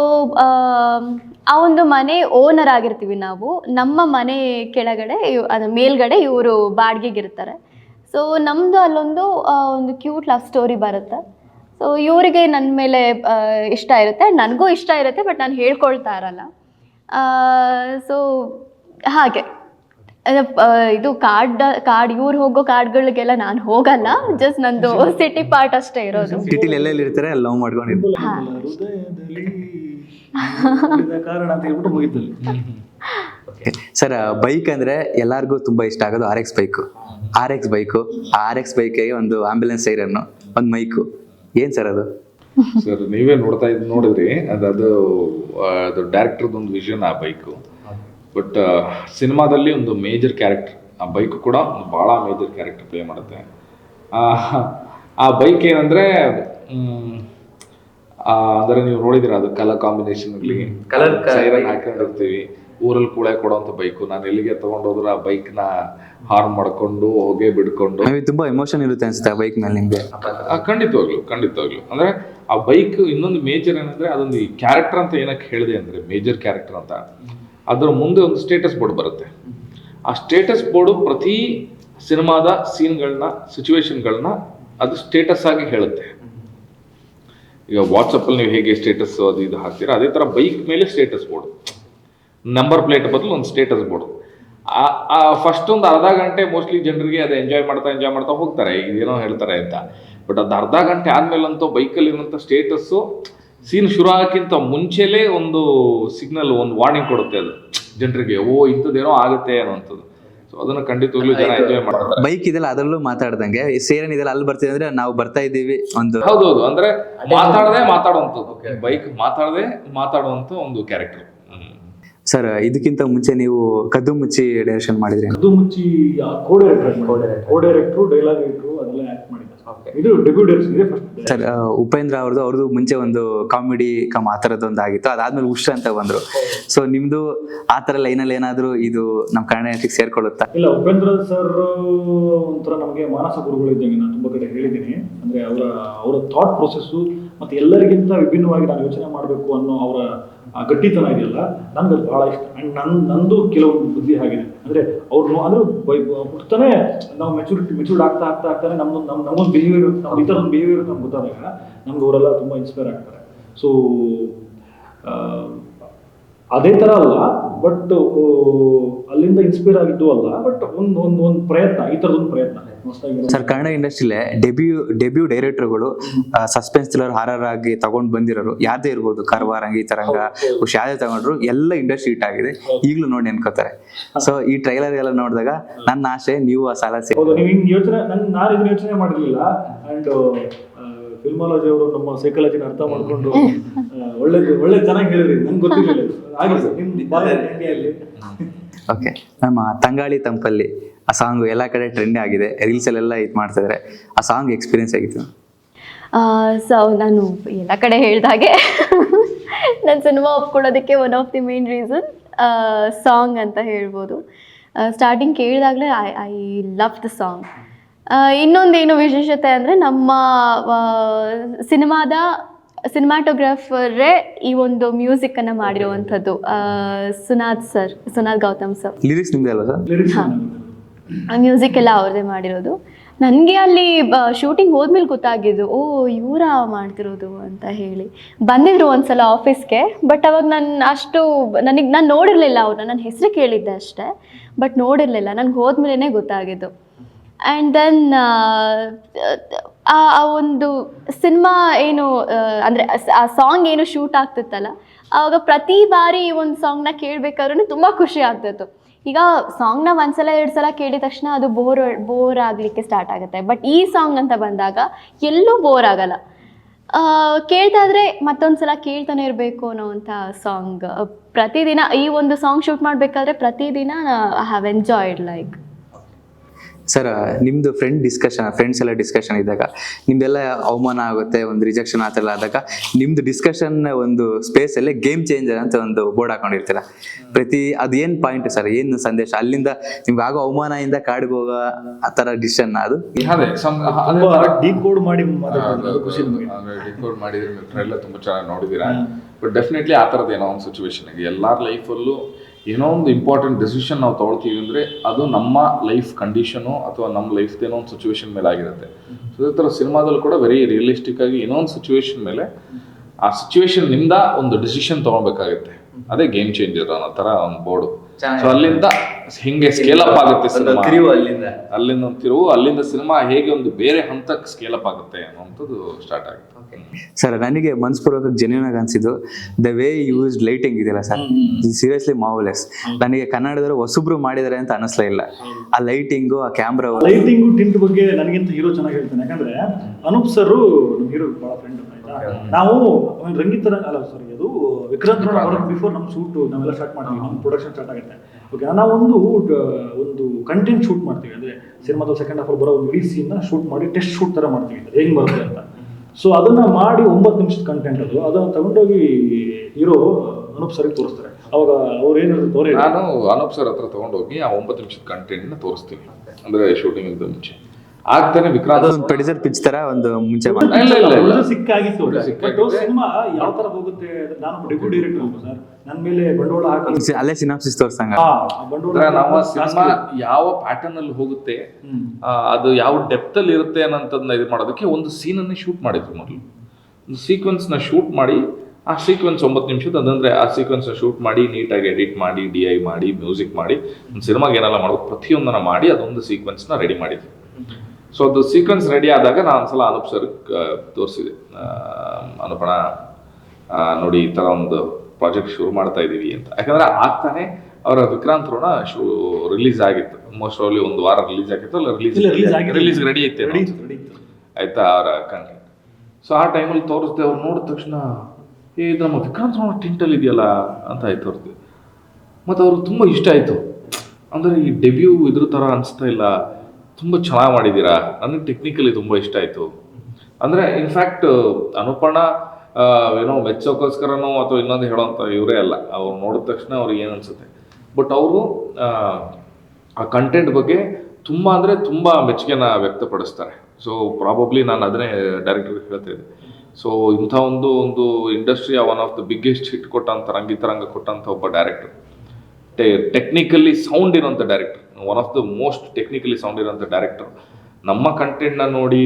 ಆ ಒಂದು ಮನೆ ಓನರ್ ಆಗಿರ್ತೀವಿ ನಾವು. ನಮ್ಮ ಮನೆ ಕೆಳಗಡೆ ಅದು ಮೇಲ್ಗಡೆ ಇವರು ಬಾಡಿಗೆಗಿರ್ತಾರೆ ಸೊ ನಮ್ಮದು ಅಲ್ಲೊಂದು ಒಂದು ಕ್ಯೂಟ್ ಲವ್ ಸ್ಟೋರಿ ಬರುತ್ತೆ. ಸೊ ಇವರಿಗೆ ನನ್ನ ಮೇಲೆ ಇಷ್ಟ ಇರುತ್ತೆ. ನನಗೂ ಇಷ್ಟ ಇರುತ್ತೆ ಬಟ್ ನಾನು ಹೇಳ್ಕೊಳ್ತಾ ಇರಲ್ಲ. ಸೊ ಹಾಗೆ. ಇದು ಕಾರ್ಡ್ ಕಾರ್ಡ್ ಇವ್ರು ಹೋಗೋ ಕಾರ್ಡ್ಗಳಿಗೆಲ್ಲ ನಾನು ಹೋಗಲ್ಲ ಜಸ್ಟ್ ನಂದು ಸಿಟಿ ಪಾರ್ಟ್ ಅಷ್ಟೇ ಇರೋದು. ಸಿಟಿಲಿ ಎಲ್ಲೆಲ್ಲಿ ಇರ್ತಾರೆ ಲವ್ ಮಾಡ್ಕೊಂಡಿರ್ತಾರೆ. ಹಾ. ಕಾರಣ ಅಂತ ಹೇಳ್ಬಿಟ್ಟು ಮುಗಿತಲ್ಲಿ ಸರ್ ಬೈಕ್ ಅಂದ್ರೆ ಎಲ್ಲಾರ್ಗೂ ತುಂಬಾ ಇಷ್ಟ ಆಗೋದು R X bike R X bike R X bike ಒಂದು ಆಂಬ್ಯುಲೆನ್ಸ್ ಸೈರನ್ನು ಒಂದು ಮೈಕು ಏನ್ ಸರ್ ಅದು? ಸರ್ ನೀವೇ ನೋಡ್ತಾ ಇದ್ ನೋಡಿದ್ರಿ ಅದು ಅದು ಡೈರೆಕ್ಟರ್ ಒಂದು ವಿಷನ್ ಆ ಬೈಕು ಬಟ್ ಸಿನಿಮಾದಲ್ಲಿ ಒಂದು ಮೇಜರ್ ಕ್ಯಾರೆಕ್ಟರ್ ಆ ಬೈಕ್ ಕೂಡ ಒಂದು ಭಾಳ ಮೇಜರ್ ಕ್ಯಾರೆಕ್ಟರ್ ಪ್ಲೇ ಮಾಡುತ್ತೆ. ಆ, ಆ ಬೈಕ್ ಏನಂದ್ರೆ ಅಂದರೆ ಆ, ಅಂದ್ರೆ ನೀವು ನೋಡಿದಿರ ಅದು ಕಲರ್ ಕಾಂಬಿನೇಷನ್ ಆಗಲಿ ಕಲರ್ ಸೈರನ್ ಹಾಕೊಂಡಿರ್ತೀವಿ. ಊರಲ್ಲಿ ಕೂಳೆ ಕೊಡೋಂಥ ಬೈಕು ನಾನು ಎಲ್ಲಿಗೆ ತಗೊಂಡೋದ್ರೆ ಆ ಬೈಕ್ನ ಹಾರ್ನ್ ಮಾಡ್ಕೊಂಡು ಹೋಗೇ ಬಿಡ್ಕೊಂಡು. ನಮಗೆ ತುಂಬಾ ಎಮೋಷನ್ ಇರುತ್ತೆ ಅನ್ಸುತ್ತೆ ಆ ಬೈಕ್ ಮೇಲೆ ನಿಮಗೆ. ಆ, ಖಂಡಿತವಾಗ್ಲು ಖಂಡಿತವಾಗ್ಲು. ಅಂದ್ರೆ ಆ ಬೈಕ್ ಇನ್ನೊಂದು ಮೇಜರ್ ಏನಂದ್ರೆ ಅದೊಂದು ಈ ಕ್ಯಾರೆಕ್ಟರ್ ಅಂತ ಏನಕ್ಕೆ ಹೇಳಿದೆ ಅಂದ್ರೆ ಮೇಜರ್ ಕ್ಯಾರೆಕ್ಟರ್ ಅಂತ. ಅದರ ಮುಂದೆ ಒಂದು ಸ್ಟೇಟಸ್ ಬೋರ್ಡ್ ಬರುತ್ತೆ. ಆ ಸ್ಟೇಟಸ್ ಬೋರ್ಡು ಪ್ರತಿ ಸಿನಿಮಾದ ಸೀನ್ಗಳನ್ನ ಸಿಚುವೇಶನ್ಗಳನ್ನ ಅದು ಸ್ಟೇಟಸ್ ಆಗಿ ಹೇಳುತ್ತೆ. ಈಗ ವಾಟ್ಸಪ್ಪಲ್ಲಿ ನೀವು ಹೇಗೆ ಸ್ಟೇಟಸ್ ಅದು ಇದು ಹಾಕ್ತೀರಾ, ಅದೇ ಥರ ಬೈಕ್ ಮೇಲೆ ಸ್ಟೇಟಸ್ ಬೋರ್ಡ್ ನಂಬರ್ ಪ್ಲೇಟ್ ಬದಲು ಒಂದು ಸ್ಟೇಟಸ್ ಬೋರ್ಡ್ ಆ ಫಸ್ಟ್ ಒಂದು ಅರ್ಧ ಗಂಟೆ ಮೋಸ್ಟ್ಲಿ ಜನರಿಗೆ ಅದು ಎಂಜಾಯ್ ಮಾಡ್ತಾ ಎಂಜಾಯ್ ಮಾಡ್ತಾ ಹೋಗ್ತಾರೆ. ಏನೋ ಹೇಳ್ತಾರೆ ಅಂತ. ಬಟ್ ಅದು ಅರ್ಧ ಗಂಟೆ ಆದಮೇಲಂತೂ ಬೈಕಲ್ಲಿ ಇರುವಂಥ ಸ್ಟೇಟಸ್ಸು ಸೀನ್ ಶುರು ಆಗಕ್ಕಿಂತ ಮುಂಚೆಲೇ ಒಂದು ಸಿಗ್ನಲ್ ಒಂದು ವಾರ್ನಿಂಗ್ ಕೊಡುತ್ತೆ ಅದು. ಜನರಿಗೆ ಓ ಇಂಥದ್ದೇನೋ ಆಗುತ್ತೆ ಅನ್ನೋಂಥದ್ದು ಸೊ ಅದನ್ನ ಖಂಡಿತವಾಗ್ಲೂ ಜನ ಎಂಜಾಯ್ ಮಾಡ್ತಾರೆ. ಬೈಕ್ ಇದೆಲ್ಲ ಅದರಲ್ಲೂ ಮಾತಾಡ್ದಂಗೆ ಸೇರನ್ ಇದೆಲ್ಲ ಅಲ್ಲಿ ಬರ್ತೀವಿ ಅಂದ್ರೆ ನಾವು ಬರ್ತಾ ಇದ್ದೀವಿ ಒಂದು ಹೌದೌದು ಅಂದ್ರೆ ಮಾತಾಡದೆ ಮಾತಾಡುವಂಥದ್ದು. ಬೈಕ್ ಮಾತಾಡದೆ ಮಾತಾಡುವಂತ ಒಂದು ಕ್ಯಾರೆಕ್ಟರ್ ಸರ್ ಇದಕ್ಕಿಂತ ಮುಂಚೆ ನೀವು ಕದ್ದು ಮುಚ್ಚಿ ಡೈರೆಕ್ಷನ್ ಮಾಡಿದ್ರಿ? ಅದು ಮುಚ್ಚಿ ಕೋ ಡೈರೆಕ್ಟರ್ ಕೋ ಡೈರೆಕ್ಟ್ರು ಡೈಲಾಗ್ ಇಟ್ರು ಅದೆಲ್ಲ ಆಕ್ಟ್ ಇದು ಡೆಬ್ಯೂ ಡೈರೆಕ್ಷನ್ ಇದೆ ಫಸ್ಟ್ ಸರ್ ಉಪೇಂದ್ರ ಅವ್ರದ್ದು ಅವ್ರದ್ದು ಮುಂಚೆ ಒಂದು ಕಾಮಿಡಿ ಕಮ್ ಆ ಥರದ್ದು ಒಂದು ಆಗಿತ್ತು. ಅದಾದ್ಮೇಲೆ ಉಷ್ಟ್ರ ಅಂತ ಬಂದ್ರು. ಸೊ ನಿಮ್ದು ಆ ಥರ ಲೈನಲ್ಲಿ ಏನಾದರೂ ಇದು ನಮ್ಮ ಕನ್ನಡ ಸೇರ್ಕೊಳ್ಳುತ್ತಾ? ಇಲ್ಲ ಉಪೇಂದ್ರ ಸರ್ ಒಂಥರ ನಮಗೆ ಮಾನಸ ಗುರುಗಳು ಇದ್ದಂಗೆ ನಾನು ತುಂಬ ಕಡೆ ಹೇಳಿದ್ದೀನಿ. ಅಂದರೆ ಅವರ ಅವರ ಥಾಟ್ ಪ್ರೊಸೆಸ್ಸು ಮತ್ತು ಎಲ್ಲರಿಗಿಂತ ವಿಭಿನ್ನವಾಗಿ ನಾನು ಯೋಚನೆ ಮಾಡಬೇಕು ಅನ್ನೋ ಅವರ ಆ ಗಟ್ಟಿತನ ಇದೆಯಲ್ಲ ನಂದು ಅದು ಭಾಳ ಇಷ್ಟ. ಆ್ಯಂಡ್ ನನ್ನ ನಂದು ಕೆಲವೊಂದು ಬುದ್ಧಿ ಆಗಿದೆ ಅಂದರೆ ಅವ್ರು ಅಂದರೆ ಹುಡ್ತಾನೆ ನಾವು ಮೆಚುರಿಟಿ ಮೆಚೂರ್ಡ್ ಆಗ್ತಾ ಆಗ್ತಾ ಆಗ್ತಾನೆ ನಮ್ಮದು ನಮ್ಮ, ನಮ್ಮೊಂದು ಬಿಹೇವಿಯರ್ ನಮ್ಮ ಈ ಬಿಹೇವಿಯರ್ ನಮ್ಗೆ ಗೊತ್ತಾದಾಗ ನಮ್ಗೆ ಅವರೆಲ್ಲ ತುಂಬ ಇನ್ಸ್ಪೈರ್ ಆಗ್ತಾರೆ. ಸೊ ಅದೇ ಥರ ಅಲ್ಲ ಬಟ್ ಅಲ್ಲಿಂದ ಇನ್ಸ್ಪೈರ್ ಆಗಿದ್ದು ಅಲ್ಲ ಬಟ್ ಒಂದು ಒಂದು ಒಂದು ಪ್ರಯತ್ನ, ಈ ಥರದೊಂದು ಪ್ರಯತ್ನ. ಸರ್ ಕನ್ನಡ ಇಂಡಸ್ಟ್ರಿಲೇ ಡೆಬ್ಯೂ ಡೆಬ್ಯೂ ಡೈರೆಕ್ಟರ್ಗಳು ಸಸ್ಪೆನ್ಸ್ ಥ್ರಿಲ್ಲರ್ ಹಾರರ್ ಆಗಿ ತಗೊಂಡ್ ಬಂದಿರೋರು ಯಾವ್ದೇ ಇರ್ಬೋದು. ಕಾರ್ವಾರ ತರಂಗ ಖುಷಿ ಯಾವ್ದೇ ತಗೊಂಡ್ರು ಎಲ್ಲ ಇಂಡಸ್ಟ್ರಿ ಹಿಟ್ ಆಗಿದೆ. ಈಗಲೂ ನೋಡಿ ಅನ್ಕೋತಾರೆ. ಸೊ ಈ ಟ್ರೈಲರ್ ಎಲ್ಲ ನೋಡಿದಾಗ ನನ್ನ ಆಸೆ ನೀವು ಆ ಸಾಲ ಯೋಚನೆ ನನ್ ಇದನ್ನ ಯೋಚನೆ ಮಾಡಿರ್ಲಿಲ್ಲ. ಅಂಡ್ ಫಿಲ್ಮಾಲಜಿ ಅವರು ನಮ್ಮ ಸೈಕಾಲಜಿನ ಅರ್ಥ ಮಾಡ್ಕೊಂಡು ಒಳ್ಳೆ ಒಳ್ಳೇದು ಒಳ್ಳೆ ಚೆನ್ನಾಗಿ ಹೇಳಿದ್ರಿ. ನಂಗೆ ಗೊತ್ತಿರಲಿಲ್ಲ ಆಗಿದೆ. ನಿಮ್ಮ ಓಕೆ ನಮ್ಮ ತಂಗಾಳಿ ತಂಪಲ್ಲಿ. ಆ ಸಾಂಗ್ ಎಲ್ಲ ಕಡೆ ಟ್ರೆಂಡ್ ಆಗಿದೆ. ರೀಲ್ಸ್ ಅಲ್ಲೆಲ್ಲ ಇದು ಮಾಡ್ತಾ ಆ ಸಾಂಗ್ ಎಕ್ಸ್ಪೀರಿಯನ್ಸ್ ಆಗಿತ್ತು ಸೊ ನಾನು ಎಲ್ಲ ಕಡೆ ಹೇಳ್ದಾಗೆ ನನ್ನ ಸಿನಿಮಾ ಒಪ್ಕೊಳ್ಳೋದಕ್ಕೆ one of the main reason song ಅಂತ ಹೇಳ್ಬೋದು. Starting ಕೇಳಿದಾಗಲೇ I I love the song ಇನ್ನೊಂದೇನು ವಿಶೇಷತೆ ಅಂದರೆ ನಮ್ಮ ಸಿನಿಮಾದ ಸಿನಿಮಾಟೋಗ್ರಾಫರೇ ಈ ಒಂದು ಮ್ಯೂಸಿಕ್ಕನ್ನು ಮಾಡಿರುವಂಥದ್ದು. Sunath Sunad sir Sunad Gautham sir lyrics ನಿಮ್ದೆ ಅಲ್ವಾ ಸರ್ ಆ ಮ್ಯೂಸಿಕ್ ಎಲ್ಲ ಅವ್ರದ್ದೇ ಮಾಡಿರೋದು. ನನಗೆ ಅಲ್ಲಿ ಶೂಟಿಂಗ್ ಹೋದ್ಮೇಲೆ ಗೊತ್ತಾಗಿದ್ದು, ಓ, ಇವರ ಮಾಡ್ತಿರೋದು ಅಂತ ಹೇಳಿ. ಬಂದಿದ್ರು ಒಂದ್ಸಲ ಆಫೀಸ್ಗೆ ಬಟ್ ಅವಾಗ ನಾನು ಅಷ್ಟು, ನನಗೆ, ನಾನು ನೋಡಿರಲಿಲ್ಲ ಅವ್ರನ್ನ ನನ್ನ ಹೆಸರು ಕೇಳಿದ್ದೆ ಅಷ್ಟೇ ಬಟ್ ನೋಡಿರಲಿಲ್ಲ. ನನಗೆ ಹೋದ್ಮೇಲೆ ಗೊತ್ತಾಗಿದ್ದು. ಆ್ಯಂಡ್ ದೆನ್ ಆ ಒಂದು ಸಿನಿಮಾ ಏನು ಅಂದರೆ, ಆ ಸಾಂಗ್ ಏನು ಶೂಟ್ ಆಗ್ತಿತ್ತಲ್ಲ ಆವಾಗ ಪ್ರತಿ ಬಾರಿ ಈ ಒಂದು ಸಾಂಗ್ನ ಕೇಳಬೇಕಾದ್ರೂ ತುಂಬ ಖುಷಿ ಆಗ್ತಿತ್ತು. ಈಗ ಸಾಂಗ್ನ ಒಂದ್ಸಲ ಎರಡು ಸಲ ಕೇಳಿದ ತಕ್ಷಣ ಅದು ಬೋರ್ ಬೋರ್ ಆಗಲಿಕ್ಕೆ ಸ್ಟಾರ್ಟ್ ಆಗುತ್ತೆ. ಬಟ್ ಈ ಸಾಂಗ್ ಅಂತ ಬಂದಾಗ ಎಲ್ಲೂ ಬೋರ್ ಆಗಲ್ಲ. ಕೇಳ್ತಾ ಇದ್ರೆ ಮತ್ತೊಂದು ಸಲ ಕೇಳ್ತಾನೆ ಇರಬೇಕು ಅನ್ನೋವಂಥ ಸಾಂಗ್ ಪ್ರತಿದಿನ ಈ ಒಂದು ಸಾಂಗ್ ಶೂಟ್ ಮಾಡಬೇಕಾದ್ರೆ ಪ್ರತಿದಿನ I have enjoyed like sir ನಿಮ್ದು ಫ್ರೆಂಡ್ ಡಿಸ್ಕಷನ್ ಫ್ರೆಂಡ್ಸ್ ಎಲ್ಲ ಡಿಸ್ಕಷನ್ ಇದ್ದಾಗ ನಿಮ್ದೆಲ್ಲ ಅವಮಾನ ಆಗುತ್ತೆ ಒಂದು ರಿಜೆಕ್ಷನ್ ಆ ಥರ ಎಲ್ಲ ಆದಾಗ ನಿಮ್ದು ಡಿಸ್ಕಷನ್ ಒಂದು ಸ್ಪೇಸ್ ಅಲ್ಲೇ ಗೇಮ್ ಚೇಂಜರ್ ಅಂತ ಒಂದು ಬೋರ್ಡ್ ಹಾಕೊಂಡಿರ್ತೀರ? ಪ್ರತಿ ಅದು ಏನು ಪಾಯಿಂಟ್ ಸರ್ ಏನು ಸಂದೇಶ? ಅಲ್ಲಿಂದ ನಿಮ್ಗೆ ಆಗೋ ಅವಮಾನದಿಂದ ಕಾಡಿಗೆ ಹೋಗೋ ಆ ಥರ ಡಿಸಿಷನ್ ಅದು? ತರ- ಡಿಕೋಡ್ ಮಾಡಿ ಡಿಕೋಡ್ ಮಾಡಿದ್ರೆ ಟ್ರೈಲರ್ ತುಂಬ ಚೆನ್ನಾಗಿ ನೋಡಿದ್ದೀರಾ ಬಟ್ ಡೆಫಿನೆಟ್ಲಿ ಆ ಥರದ್ದು ಏನೋ ಒಂದು ಸಿಚುವೇಶನ್ ಎಲ್ಲರ ಲೈಫಲ್ಲೂ ಏನೋ ಒಂದು ಇಂಪಾರ್ಟೆಂಟ್ ಡೆಸಿಷನ್ ನಾವು ತೊಗೊಳ್ತೀವಿ ಅಂದರೆ ಅದು ನಮ್ಮ ಲೈಫ್ ಕಂಡೀಷನು ಅಥವಾ ನಮ್ಮ ಲೈಫ್ದು ಏನೋ ಒಂದು ಸಿಚುವೇಶನ್ ಮೇಲೆ ಆಗಿರುತ್ತೆ. ಸೊ ಅದೇ ಥರ ಸಿನಿಮಾದಲ್ಲೂ ಕೂಡ ವೆರಿ ರಿಯಲಿಸ್ಟಿಕ್ ಆಗಿ ಏನೋ ಒಂದು ಸಿಚುವೇಶನ್ ಮೇಲೆ ಆ ಸಿಚುವೇಶನ್ನಿಂದ ಒಂದು ಡಿಸಿಷನ್ ತೊಗೊಳ್ಬೇಕಾಗುತ್ತೆ. ಅದೇ ಗೇಮ್ ಚೇಂಜರ್ ಅನ್ನೋ ಥರ ಒಂದು ಬೋರ್ಡು ಸೊ ಅಲ್ಲಿಂದ ಹಿಂಗೆ ಸ್ಕೇಲ್ ಅಪ್ ಆಗುತ್ತೆ ಸಿನಿಮಾ. ಅಲ್ಲಿಂದ. ಅಲ್ಲಿಂದ ಒಂದು ತಿರುವು ಅಲ್ಲಿಂದ ಸಿನಿಮಾ ಹೇಗೆ ಒಂದು ಬೇರೆ ಹಂತಕ್ಕೆ ಸ್ಕೇಲ್ ಅಪ್ ಆಗುತ್ತೆ ಅನ್ನೋಂಥದ್ದು ಸ್ಟಾರ್ಟ್ ಆಗುತ್ತೆ. ಸರ್ ನನಗೆ ಮನಸ್ಪೂರ್ವಕ ಜೆನ್ಯೂನ್ ಆಗಿ ಅನ್ಸಿದ್ದು ದ ವೇ ಯೂಸ್ ಲೈಟಿಂಗ್ ಇದೆಯಲ್ಲ ಸರ್ ಸೀರಿಯಸ್ಲಿ ಮಾವುಲೆಸ್ ನನಗೆ ಕನ್ನಡದವರು ಹೊಸಬ್ರು ಮಾಡಿದ್ದಾರೆ ಅಂತ ಅನಿಸ್ಲೇ ಇಲ್ಲ. ಆ ಲೈಟಿಂಗು ಆ ಕ್ಯಾಮ್ರಾ ಲೈಟಿಂಗು ಟಿಂಟ್ ಬಗ್ಗೆ ನನಗಿಂತ ಹೀರೋ ಚೆನ್ನಾಗಿ ಹೇಳ್ತಾನೆ. ಯಾಕಂದ್ರೆ ಅನೂಪ್ ಸರ್ ಹೀರೋ ಬಹಳ ಫ್ರೆಂಡ್ ನಾವು ರಂಗಿತ ರಂಗ ಅಲ್ಲ ಸಾರಿ ಅದು ವಿಕ್ರಾಂತ್ ಬಿಫೋರ್ ನಮ್ಮ ಶೂಟ್ ನಾವೆಲ್ಲ ಸ್ಟಾರ್ಟ್ ಮಾಡ್ತೀವಿ. ನಮ್ಮ ಪ್ರೊಡಕ್ಷನ್ ಸ್ಟಾರ್ಟ್ ಆಗುತ್ತೆ. ಓಕೆ ನಾವು ಒಂದು ಒಂದು ಕಂಟೆಂಟ್ ಶೂಟ್ ಮಾಡ್ತೀವಿ. ಅಂದ್ರೆ ಸಿನಿಮಾದ ಸೆಕೆಂಡ್ ಹಾಫ್ ಬರೋ ಒಂದು ಇಡೀ ಸೀನ್ ಶೂಟ್ ಮಾಡಿ ಟೆಸ್ಟ್ ಶೂಟ್ ತರ ಮಾಡ್ತೀವಿ. ಹೆಂಗೆ ಬರುತ್ತೆ ಅಂತ. ಸೊ ಅದನ್ನ ಮಾಡಿ ಒಂಬತ್ತು ನಿಮಿಷದ ಕಂಟೆಂಟ್ ಅದು. ಅದನ್ನ ತಗೊಂಡೋಗಿ ಇರೋ ಅನೂಪ್ ಸರ್ಗೆ ತೋರಿಸ್ತಾರೆ. ಅವಾಗ ಅವ್ರು ಏನು ತೋರಿ. ನಾನು ಅನೂಪ್ ಸರ್ ಹತ್ರ ತೊಗೊಂಡೋಗಿ ಆ ಒಂಬತ್ತು ನಿಮಿಷದ ಕಂಟೆಂಟ್ನ ತೋರಿಸ್ತೀನಿ. ಅಂದ್ರೆ ಶೂಟಿಂಗ್ ಇಂದ ಮುಂಚೆ. ಆಗ್ತಾನೆ ವಿಕ್ರಾಂತ್. ಅದೊಂದು ಪ್ರೊಡ್ಯೂಸರ್ ಪಿಚ್ ತರ ಒಂದು ಮುಂಚೆ ಬಂದ ಇಲ್ಲ, ಇಲ್ಲ, ಸಿಕ್ಕಾಗಿತ್ತು ಬಟ್ ಸಿನಿಮಾ ಯಾವ ತರ ಹೋಗುತ್ತೆ ನಾನು ಡೆಬ್ಯೂ ಡೈರೆಕ್ಟರ್ ಸರ್ ನನ್ನ ಮೇಲೆ ಬಂಡವಾಳ ಹಾಕಿ ಅಲ್ಲೇ ಸಿನಾಪ್ಸಿಸ್ ತೋರ್ಸಂಗ. ನಮ್ಮ ಅಂದ್ರೆ ಸಿನಿಮಾ ಯಾವ ಪ್ಯಾಟರ್ನ್ ಅಲ್ಲಿ ಹೋಗುತ್ತೆ ಅದು ಯಾವ ಡೆಪ್ತ್ ಅಲ್ಲಿ ಇರುತ್ತೆ ಅನ್ನೋಂಥದ್ದನ್ನ ಇದು ಮಾಡೋದಕ್ಕೆ ಒಂದು ಸೀನ್ ಅನ್ನ ಶೂಟ್ ಮಾಡಿದ್ರು ಮೊದಲು. ಒಂದು ಸೀಕ್ವೆನ್ಸ್ನ ಶೂಟ್ ಮಾಡಿ ಆ ಸೀಕ್ವೆನ್ಸ್ ಒಂಬತ್ತು ನಿಮಿಷದ ಅದಂದ್ರೆ ಆ ಸೀಕ್ವೆನ್ಸ್ ಶೂಟ್ ಮಾಡಿ ನೀಟಾಗಿ ಎಡಿಟ್ ಮಾಡಿ ಡಿ ಐ ಮಾಡಿ ಮ್ಯೂಸಿಕ್ ಮಾಡಿ ಒಂದು ಸಿನಿಮಾಗೆ ಏನೆಲ್ಲ ಮಾಡೋದು ಪ್ರತಿಯೊಂದನ್ನ ಮಾಡಿ ಅದೊಂದು ಸೀಕ್ವೆನ್ಸ್ನ ರೆಡಿ ಮಾಡಿದ್ವಿ ಸೊ ಅದು ಸೀಕ್ವೆನ್ಸ್ ರೆಡಿ ಆದಾಗ ನಾನು ಒಂದ್ಸಲ ಅನೂಪ್ ಸರ್ ತೋರಿಸಿದೆ. ಅನುಪಣ ನೋಡಿ ಈ ಥರ ಒಂದು ಪ್ರಾಜೆಕ್ಟ್ ಶುರು ಮಾಡ್ತಾ ಇದ್ದೀವಿ ಅಂತ. ಯಾಕಂದ್ರೆ ಆಗ್ತಾನೆ ಅವರ ವಿಕ್ರಾಂತ್ ಋಣ ಶೂ ರಿಲೀಸ್ ಆಗಿತ್ತು. ಮೋಸ್ಟ್ ಆಫ್ಲಿ ಒಂದು ವಾರ ರಿಲೀಸ್ ಆಗಿತ್ತು ಅಲ್ಲ ರಿಲೀಸ್. ರಿಲೀಸ್ ರೆಡಿ ಐತೆ ಆಯ್ತಾ ಅವರ ಕಂಟೆಂಟ್ ಸೊ ಆ ಟೈಮಲ್ಲಿ ತೋರಿಸ್ದೆ ಅವ್ರು ನೋಡಿದ ತಕ್ಷಣ ಏ ನಮ್ಮ ವಿಕ್ರಾಂತ್ ರೋಣ ಟಿಂಟಲ್ ಇದೆಯಲ್ಲ? ಅಂತ ಆಯ್ತು ಅವ್ರದ್ದು ಮತ್ತು ಅವ್ರಿಗೆ ತುಂಬ ಇಷ್ಟ ಆಯಿತು. ಅಂದರೆ ಈ ಡೆಬ್ಯೂ ಇದ್ರ ಥರ ಅನಿಸ್ತಾ ಇಲ್ಲ. ತುಂಬ ಚೆನ್ನಾಗಿ ಮಾಡಿದ್ದೀರಾ? ನನಗೆ ಟೆಕ್ನಿಕಲಿ ತುಂಬ ಇಷ್ಟ ಆಯಿತು. ಅಂದರೆ ಇನ್ಫ್ಯಾಕ್ಟ್ ಅನುಪಣ ಏನೋ ಮೆಚ್ಚೋಕ್ಕೋಸ್ಕರನೋ ಅಥವಾ ಇನ್ನೊಂದು ಹೇಳೋಂಥ ಇವರೇ ಅಲ್ಲ. ಅವ್ರು ನೋಡಿದ ತಕ್ಷಣ ಅವ್ರಿಗೆ ಏನು ಅನಿಸುತ್ತೆ? ಬಟ್ ಅವರು, ಆ ಕಂಟೆಂಟ್ ಬಗ್ಗೆ ತುಂಬ ಅಂದರೆ ತುಂಬ ಮೆಚ್ಚುಗೆನ ವ್ಯಕ್ತಪಡಿಸ್ತಾರೆ. ಸೊ ಪ್ರಾಬಬ್ಲಿ ನಾನು ಅದನ್ನೇ ಡೈರೆಕ್ಟರ್ಗೆ ಹೇಳ್ತಾ ಇದ್ದೆ. ಸೊ ಇಂಥ ಒಂದು ಒಂದು ಇಂಡಸ್ಟ್ರಿಯ one of the biggest hit ಕೊಟ್ಟಂಥ ರಂಗಿತರಂಗ ಕೊಟ್ಟಂಥ ಒಬ್ಬ ಡೈರೆಕ್ಟರ್ ಟೆ ಟೆಕ್ನಿಕಲಿ ಸೌಂಡ್ ಇರೋಂಥ director one of the most technically sound ಇರೋಂಥ ಡೈರೆಕ್ಟರ್ ನಮ್ಮ ಕಂಟೆಂಟ್ನ ನೋಡಿ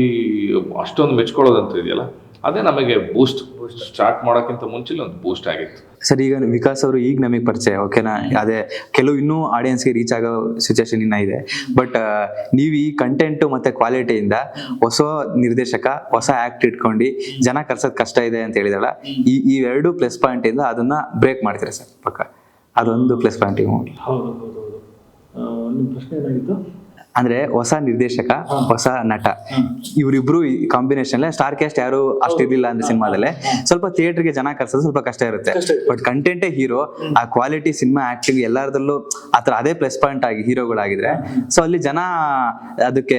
ಅಷ್ಟೊಂದು ಮೆಚ್ಕೊಳ್ಳೋದಂತ ಇದೆಯಲ್ಲ ಅದೇ ನಮಗೆ ಬೂಸ್ಟ್ ಸ್ಟಾರ್ಟ್ ಮಾಡೋಕ್ಕಿಂತ ಮುಂಚೆ ಒಂದು ಬೂಸ್ಟ್ ಆಗಿತ್ತು. ಸರ್ ಈಗ ವಿಕಾಸ್ ಅವರು ಈಗ ನಮಗೆ ಪರಿಚಯ ಓಕೆನಾ ಅದೇ ಕೆಲವು ಇನ್ನೂ ಆಡಿಯನ್ಸ್ಗೆ ರೀಚ್ ಆಗೋ ಸಿಚುವೇಶನ್ ಇನ್ನ ಇದೆ. ಬಟ್ ನೀವು ಈ ಕಂಟೆಂಟು ಮತ್ತು ಕ್ವಾಲಿಟಿಯಿಂದ ಹೊಸ ನಿರ್ದೇಶಕ ಹೊಸ ಆ್ಯಕ್ಟ್ ಇಟ್ಕೊಂಡು ಜನ ಕರ್ಸೋದು ಕಷ್ಟ ಇದೆ ಅಂತ ಹೇಳಿದಲ್ಲ ಈ ಈ ಎರಡು ಪ್ಲಸ್ ಪಾಯಿಂಟಿಂದ ಅದನ್ನು ಅದನ್ನ ಬ್ರೇಕ್ ಮಾಡ್ತೀರಾ ಸರ್ ಪಕ್ಕ? ಅದೊಂದು ಪ್ಲಸ್ ಪಾಯಿಂಟ್ ಹೌದು. ನಿಮ್ಮ ಪ್ರಶ್ನೆ ಏನಾಗಿತ್ತು ಅಂದ್ರೆ ಹೊಸ ನಿರ್ದೇಶಕ ಹೊಸ ನಟ. ಇವರಿಬ್ರು ಕಾಂಬಿನೇಷನ್ ಸ್ಟಾರ್ ಕ್ಯಾಸ್ಟ್ ಯಾರು ಅಷ್ಟು ಇರ್ಲಿಲ್ಲ ಅಂದ್ರೆ ಸಿನಿಮಾದಲ್ಲಿ. ಸ್ವಲ್ಪ ಥಿಯೇಟರ್ಗೆ ಜನ ಕರ್ಸೋದು ಸ್ವಲ್ಪ ಕಷ್ಟ ಇರುತ್ತೆ. ಬಟ್ ಕಂಟೆಂಟೇ ಹೀರೋ ಆ ಕ್ವಾಲಿಟಿ ಸಿನಿಮಾ ಆಕ್ಟಿಂಗ್ ಎಲ್ಲರದಲ್ಲೂ ಆತರ ಅದೇ ಪ್ಲಸ್ ಪಾಯಿಂಟ್ ಆಗಿ ಹೀರೋಗಳಾಗಿದ್ರೆ. ಸೊ ಅಲ್ಲಿ ಜನ ಅದಕ್ಕೆ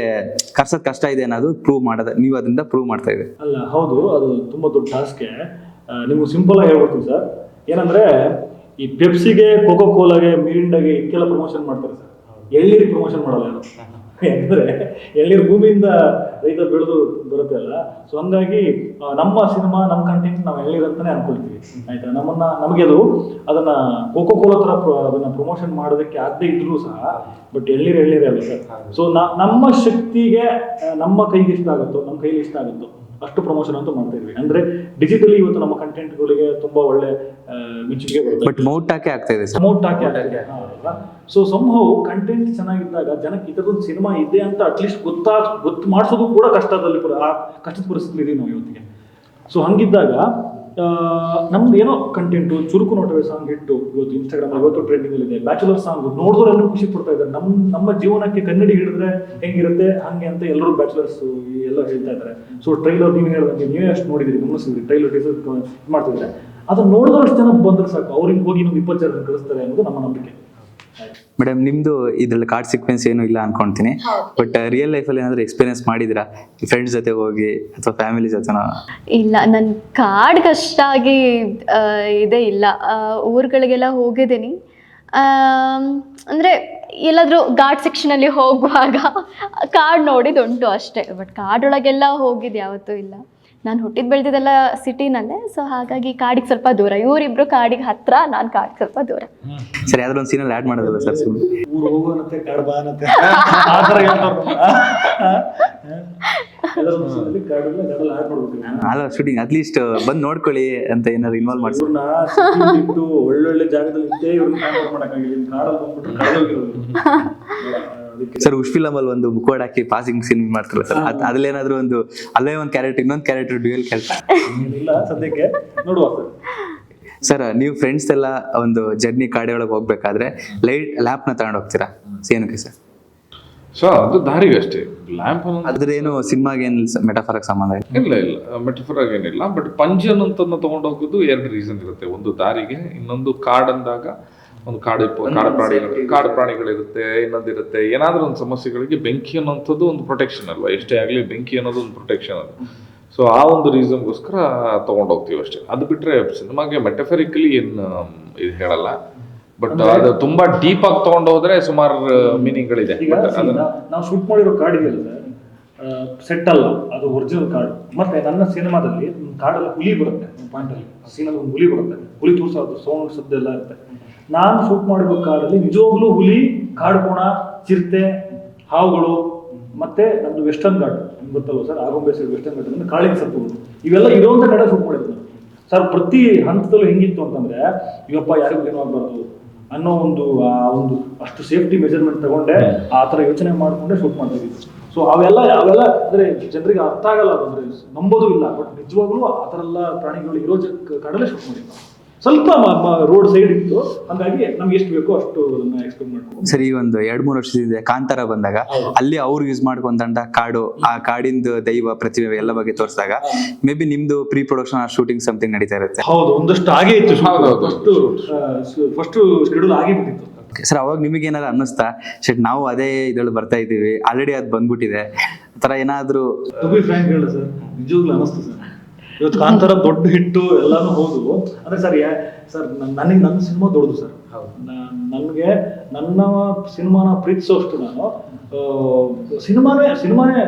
ಕರ್ಸೋದ್ ಕಷ್ಟ ಇದೆ ಅನ್ನೋದು ಪ್ರೂವ್ ಮಾಡೋದು ನೀವು ಅದರಿಂದ ಪ್ರೂವ್ ಮಾಡ್ತಾ ಇದೆ ಅಲ್ಲ ಹೌದು ಅದು ತುಂಬಾ ದೊಡ್ಡ ಟಾಸ್ಕ್ ನಿಮ್ಗೆ ಸಿಂಪಲ್ ಆಗಿ ಹೇಳ್ಬಿಡ್ತೀನಿ ಸರ್. ಏನಂದ್ರೆ ಈ ಪೆಪ್ಸಿಗೆ ಕೋಕೋ ಕೋಲಾಗೆ ಮಿರಿಂಡಾಗೆ ಇದಕ್ಕೆಲ್ಲ ಪ್ರಮೋಷನ್ ಮಾಡ್ತಾರೆ ಸರ್. ಎಳ್ನೀರಿಗೆ ಪ್ರಮೋಷನ್ ಮಾಡಲ್ಲ ನಾನು. ಯಾಕಂದ್ರೆ ಎಳ್ಳೀರು ಭೂಮಿಯಿಂದ ರೈತ ಬೆಳೆದು ಬರುತ್ತೆ ಅಲ್ಲ. ಸೊ ಹಂಗಾಗಿ ನಮ್ಮ ಸಿನಿಮಾ ನಮ್ಮ ಕಂಟೆಂಟ್ ನಾವು ಎಳ್ಳೀರು ಅಂತಾನೆ ಅನ್ಕೊಳ್ತೀವಿ. ಆಯ್ತಾ? ನಮ್ಮನ್ನ ನಮಗೆ ಅದು ಅದನ್ನ ಕೋಕೋ ಕೋಲಾ ತರ ಅದನ್ನ ಪ್ರಮೋಷನ್ ಮಾಡೋದಕ್ಕೆ ಆಗದೆ ಇದ್ರೂ ಸಹ ಬಟ್ ಎಳ್ಳೀರು ಎಳ್ಳೀರೇ ಅಲ್ಲ ಸರ್. ಸೊ ನಮ್ಮ ಶಕ್ತಿಗೆ ನಮ್ಮ ಕೈಗೆ ಇಷ್ಟ ಆಗುತ್ತೋ ನಮ್ಮ ಕೈಲಿ ಇಷ್ಟ ಆಗುತ್ತೋ ಅಷ್ಟು ಪ್ರಮೋಷನ್ ಅಂತ ಮಾಡ್ತಾ ಇದ್ವಿ. ಅಂದ್ರೆ ಡಿಜಿಟಲಿ ಇವತ್ತು ನಮ್ಮ ಕಂಟೆಂಟ್ಗಳಿಗೆ ತುಂಬಾ ಒಳ್ಳೆ ಮೆಚ್ಚುಗೆ ಬರುತ್ತೆ. ಬಟ್ ಮೌಟ್ ಹಾಕಿ ಆಗ್ತಾ ಇದೆ ಸರ್. ಅಮೌಂಟ್ ಹಾಕಿ ಸೊ ಸಂಭವ ಕಂಟೆಂಟ್ ಚೆನ್ನಾಗಿದ್ದಾಗ ಜನಕ್ಕೆ ಇದರದೊಂದು ಸಿನಿಮಾ ಇದೆ ಅಂತ ಅಟ್ಲೀಸ್ಟ್ ಗೊತ್ತಾ ಗೊತ್ತು ಮಾಡಿಸೋದು ಕೂಡ ಕಷ್ಟದಲ್ಲಿ ಆ ಕಷ್ಟದ ಪರಿಸ್ಥಿತಿ ಇದೀವಿ ನಾವು ಇವತ್ತಿಗೆ. ಸೊ ಹಂಗಿದ್ದಾಗ ನಮ್ದು ಏನೋ ಕಂಟೆಂಟು ಚುರುಕು ನೋಟವೇ ಸಾಂಗ್ ಇಟ್ಟು ಇವತ್ತು ಇನ್ಸ್ಟಾಗ್ರಾಮ್ ಇವತ್ತು ಟ್ರೆಂಡಿಂಗ್ ಅಲ್ಲಿ ಇದೆ. ಬ್ಯಾಚುಲರ್ ಸಾಂಗ್ ನೋಡಿದ್ರೆ ಖುಷಿ ಪಡ್ತಾ ಇದ್ದಾರೆ. ನಮ್ಮ ನಮ್ಮ ಜೀವನಕ್ಕೆ ಕನ್ನಡಿ ಹಿಡಿದ್ರೆ ಹೆಂಗಿರುತ್ತೆ, ಹಂಗೆ ಅಂತ ಎಲ್ಲರೂ ಬ್ಯಾಚುಲರ್ಸ್ ಎಲ್ಲ ಹೇಳ್ತಾ ಇದ್ದಾರೆ. ಸೊ ಟ್ರೈಲರ್ ನೀವು ಹೇಳಿದ್ರೆ ನೀವೇ ಅಷ್ಟು ನೋಡಿದಿರಿ, ಗಮನಿಸಿದ್ರಿ. ಟ್ರೈಲರ್ ಟೀಸರ್ ಮಾಡ್ತಿದ್ರೆ ಅದನ್ನ ನೋಡಿದ್ರಷ್ಟು ಜನ ಬಂದ್ರೆ ಸಾಕು. ಅವ್ರಿಗೆ ಹೋಗಿ ಇನ್ನೊಂದು ಇಪ್ಪತ್ತು ಜನ ಕಳಿಸ್ತಾರೆ ಅನ್ನೋದು ನಮ್ಮ ನಂಬಿಕೆ. ಮೇಡಮ್ ನಿಮ್ದು ಇದ್ರಲ್ಲಿ ಕಾರ್ಡ್ ಸೀಕ್ವೆನ್ಸ್ ಏನು ಇಲ್ಲ ಅನ್ಕೊಂತೀನಿ. ಬಟ್ ರಿಯಲ್ ಲೈಫಲ್ಲಿ ಏನಾದ್ರೂ ಎಕ್ಸ್ಪೀರಿಯನ್ಸ್ ಮಾಡಿದಿರಾ ಫ್ರೆಂಡ್ಸ್ ಜೊತೆ ಹೋಗಿ ಅಥವಾ ಫ್ಯಾಮಿಲಿ ಜೊತೆನೋ? ಇಲ್ಲ ನನ್ನ ಕಾರ್ಡ್ ಅಷ್ಟಾಗಿ ಆಗಿ ಇದೇ ಇಲ್ಲ. ಊರುಗಳಿಗೆಲ್ಲ ಹೋಗಿದ್ದೀನಿ. ಅಂದರೆ ಎಲ್ಲಾದರೂ ಘಾಟ್ ಸೆಕ್ಷನಲ್ಲಿ ಹೋಗುವಾಗ ಕಾರ್ಡ್ ನೋಡಿದುಂಟು ಅಷ್ಟೇ. ಬಟ್ ಕಾರ್ಡ್ ಕಾಡೊಳಗೆಲ್ಲ ಹೋಗಿದ್ದು ಯಾವತ್ತೂ ಇಲ್ಲ. ನಾನು ಹುಟ್ಟಿದ್ ಬೆಳೆದಿದ್ದೆಲ್ಲ ಸಿಟಿನಲ್ಲೇ ಸೊ ಹಾಗಾಗಿ ಕಾಡಿಗೆ ಸ್ವಲ್ಪ ದೂರ. ಇವರಿಬ್ರು ಕಾಡಿಗೆ ಹತ್ರ ನಾನು ಕಾಡಿಗೆ ಸ್ವಲ್ಪ ದೂರ. ಸರಿ ಯಾವ್ದಾದ್ರು ಒಂದು ಸೀನಲ್ಲಿ ಆ್ಯಡ್ ಮಾಡೋದಲ್ಲ ಸರ್ ಸುಮ್ಮನೆ ಊರು ಹೋಗೋನಂತೆ ಕಾಡು ಬಾ ಅನ್ನತ್ತೆ. ಆ ಥರ ಹೇಳ್ತಾವ್ರು. ಎಲ್ಲರೂ ಒಂದ್ಸಲಿ ಕಾಡಲ್ಲ ಕಾಡಲ್ಲ ಆಡ್ ಮಾಡ್ಬೇಕು ಅಲ್ಲ ಶೂಟಿಂಗ್ ಅಟ್ಲೀಸ್ಟ್ ಬಂದು ನೋಡ್ಕೊಳ್ಳಿ ಅಂತ ಏನಾದ್ರು ಇನ್ವಾಲ್ವ್ ಮಾಡಿಸಿ. ಇವ್ರನ್ನ ಸಿಟಿ ಬಿಟ್ಟು ಒಳ್ಳೊಳ್ಳೆ ಜಾಗದಲ್ಲಿ ಇದ್ದೇ ಇವ್ರನ್ನ ಮಾಡಕ್ಕಾಗಿಲ್ಲ. ಕಾಡಲ್ಲಿ ಬಂದ್ಬಿಟ್ಟು ಕಾಡೋಗಿರೋದು ಸರ್ ಉಷ್ ಫಿಲಮ್ ಅಲ್ಲಿ ಒಂದು ಮುಖವಾಡ ಹಾಕಿ ಪಾಸಿಂಗ್ ಸೀನ್ ಮಾಡ್ತಾರಲ್ಲ ಸರ್ ಅದ್ರಲ್ಲಿ ಅದ್ರಲ್ಲೇನಾದ್ರೂ ಒಂದು ಅಲ್ಲೇ ಒಂದು ಕ್ಯಾರೆಕ್ಟರ್ ಇನ್ನೊಂದು ಕ್ಯಾರೆಕ್ಟರ್ ಡ್ಯೂಯಲ್ ಕ್ಯಾರೆಕ್ಟರ್ ಸದ್ಯಕ್ಕೆ ನೋಡುವ ಸರ್. ನೀವು ಫ್ರೆಂಡ್ಸ್ ಎಲ್ಲ ಒಂದು ಜರ್ನಿ ಕಾಡೆ ಒಳಗೆ ಹೋಗ್ಬೇಕಾದ್ರೆ ಲೈಟ್ ಲ್ಯಾಪ್ನ ತಗೊಂಡು ಹೋಗ್ತೀರಾ? ಏನಕ್ಕೆ ಸರ್. ಸೊ ಅದು ದಾರಿಗೆ ಅಷ್ಟೇ. ಲ್ಯಾಂಪ್ ಅದ್ರೇನು ಸಿನಿಮಾಗೆ ಏನಿಲ್ಲ ಮೆಟಾಫರಕ್ ಸಂಬಂಧ ಇಲ್ಲ? ಇಲ್ಲ ಇಲ್ಲ. ಮೆಟಫರ್ ಏನಿಲ್ಲ ಬಟ್ ಪಂಜನ್ ಅಂತ ತಗೊಂಡು ಹೋಗೋದು ಎರಡು ರೀಸನ್ ಇರುತ್ತೆ. ಒಂದು ದಾರಿಗೆ ಇನ್ನೊಂದು ಕಾಡ್ ಅಂದಾಗ ಒಂದು ಕಾಡು ಕಾಡು ಪ್ರಾಣಿಗಳು ಕಾಡು ಪ್ರಾಣಿಗಳಿರುತ್ತೆ ಇನ್ನೊಂದಿರುತ್ತೆ. ಏನಾದರೂ ಒಂದು ಸಮಸ್ಯೆಗಳಿಗೆ ಬೆಂಕಿ ಅನ್ನೋಂಥದ್ದು ಒಂದು ಪ್ರೊಟೆಕ್ಷನ್ ಅಲ್ವಾ? ಎಷ್ಟೇ ಆಗಲಿ ಬೆಂಕಿ ಅನ್ನೋದು ಒಂದು ಪ್ರೊಟೆಕ್ಷನ್ ಅದು. ಸೊ ಆ ಒಂದು ರೀಸನ್ಗೋಸ್ಕರ ತೊಗೊಂಡು ಹೋಗ್ತೀವಿ ಅಷ್ಟೇ. ಅದು ಬಿಟ್ರೆ ಸಿನಿಮಾಗೆ ಮೆಟಫರಿಕಲಿ ಏನು ಇದು ಹೇಳಲ್ಲ. ಬಟ್ ಅದು ತುಂಬಾ ಡೀಪ್ ಆಗಿ ತಗೊಂಡು ಹೋದ್ರೆ ಸುಮಾರು ಮೀನಿಂಗ್ಗಳಿದೆ ನಾವು ಶೂಟ್ ಮಾಡಿರೋ ಕಾರ್ಡ್ ಇದೆಯಲ್ಲ ಸೆಟ್ ಅಲ್ಲ ಅದು ಒರಿಜಿನಲ್ ಕಾರ್ಡ್ ಮತ್ತೆ ನನ್ನ ಸಿನಿಮಾದಲ್ಲಿ ಕಾರ್ಡಲ್ಲಿ ಹುಲಿ ಬರುತ್ತೆ ಪಾಯಿಂಟ್ ಅಲ್ಲಿ. ಸೀನಲ್ಲಿ ಒಂದು ಹುಲಿ ಬರುತ್ತೆ ಹುಲಿ ತೋರ್ಸೋದು ಸೌಂಡ್ ಸದ್ದು ಎಲ್ಲ ಇರುತ್ತೆ. ನಾನು ಶೂಟ್ ಮಾಡಿರೋ ಕಾಡಲ್ಲಿ ನಿಜವಾಗ್ಲೂ ಹುಲಿ, ಕಾಡು ಕೋಣ, ಚಿರತೆ, ಹಾವುಗಳು ಮತ್ತೆ ನಮ್ದು ವೆಸ್ಟರ್ನ್ ಘಾಟ್ ನಿಮ್ಗೆ ಗೊತ್ತಲ್ವ sir? Agumbe side Western Ghat ಅಂದ್ರೆ ಕಾಳಿಂಗ್ ಸತ್ತು ಇವೆಲ್ಲ ಇರೋಂಥ ಕಡೆ ಶೂಟ್ ಮಾಡಿದ್ರು. ಸರ್, ಪ್ರತಿ ಹಂತದಲ್ಲೂ ಹೆಂಗಿತ್ತು ಅಂತಂದ್ರೆ ಇವಪ್ಪ ಯಾರಿಗೂ ಏನೋ ಆಗ್ಬಾರ್ದು ಅನ್ನೋ ಒಂದು, ಆ, ಒಂದು ಅಷ್ಟು ಸೇಫ್ಟಿ ಮೆಜರ್ಮೆಂಟ್ ತಗೊಂಡೆ, ಆ ಥರ ಯೋಚನೆ ಮಾಡ್ಕೊಂಡೆ ಶೂಟ್ ಮಾಡ್ತೀವಿ ಸೊ ಅವೆಲ್ಲ ಅವೆಲ್ಲ ಅಂದ್ರೆ ಜನರಿಗೆ ಅರ್ಥ ಆಗಲ್ಲ ಅದು ಅಂದ್ರೆ ನಂಬೋದು ಇಲ್ಲ ಬಟ್ ನಿಜವಾಗ್ಲೂ ಆ ಥರ ಎಲ್ಲ ಪ್ರಾಣಿಗಳು ಇರೋ ಕಡಲೇ ಕಾಡಲ್ಲೇ ಶೂಟ್ ಮಾಡಿದ್ದು ಸ್ವಲ್ಪ ರೋಡ್ ಸೈಡ್ ಇತ್ತು. ಹಾಗಾಗಿ ನಮ್ಗೆ ಎಷ್ಟು ಬೇಕೋ ಅಷ್ಟು ಅದನ್ನ ಎಕ್ಸ್ಪೆಕ್ಟ್ ಮಾಡ್ಕೊಂಡು ಸರಿ ಒಂದು ಎರಡ್ ಮೂರು ವರ್ಷದಿಂದ ಕಾಂತಾರ ಬಂದಾಗ ಅಲ್ಲಿ ಅವ್ರು ಯೂಸ್ ಮಾಡ್ಕೊಂತಂತ ಕಾಡು ಆ ಕಾಡಿಂದು ದೈವ ಪ್ರತಿಮೆ ಎಲ್ಲ ಬಗ್ಗೆ ತೋರಿಸಿದಾಗ ಮೇ ಬಿ ನಿಮ್ದು ಪ್ರೀ ಪ್ರೊಡಕ್ಷನ್ ಶೂಟಿಂಗ್ ಸಮಥಿಂಗ್ ನಡೀತಾ ಇರುತ್ತೆ. ಹೌದು ಒಂದಷ್ಟು ಆಗೇ ಇತ್ತು. ಫಸ್ಟ್ ಫಸ್ಟ್ ಶೆಡ್ಯೂಲ್ ಆಗೇ ಬಿಟ್ಟಿತ್ತು ಸರ್ ಅವಾಗ ನಿಮಗೆ ಏನಾದ್ರು ಅನ್ನಿಸ್ತಾ? ಶಟ್ ನಾವು ಅದೇ ಇದ್ರಲ್ಲಿ ಬರ್ತಾ ಇದ್ದೀವಿ. ಆಲ್ರೆಡಿ ಅದು ಬಂದ್ಬಿಟ್ಟಿದೆ. ಆ ಥರ ಏನಾದ್ರು ಟು ಬಿ ಫ್ರ್ಯಾಂಕ್ ಹೇಳ ಸರ್ ನಿಜವಾಗ್ಲೂ ಅನಿಸ್ತು ಸರ್ ಇವತ್ತು ಕಾಂತಾರ ದೊಡ್ಡ ಹಿಟ್ಟು ಎಲ್ಲಾನು ಹೌದು. ಅಂದ್ರೆ ಸರ್ ಸರ್ ನನಗೆ ನನ್ನ ಸಿನಿಮಾ ದೊಡ್ಡದು ಸರ್. ನನಗೆ ನನ್ನ ಸಿನಿಮಾನ ಪ್ರೀತಿಸೋಷ್ಟು ನಾನು ಸಿನಿಮಾನೇ ಸಿನಿಮಾನೇ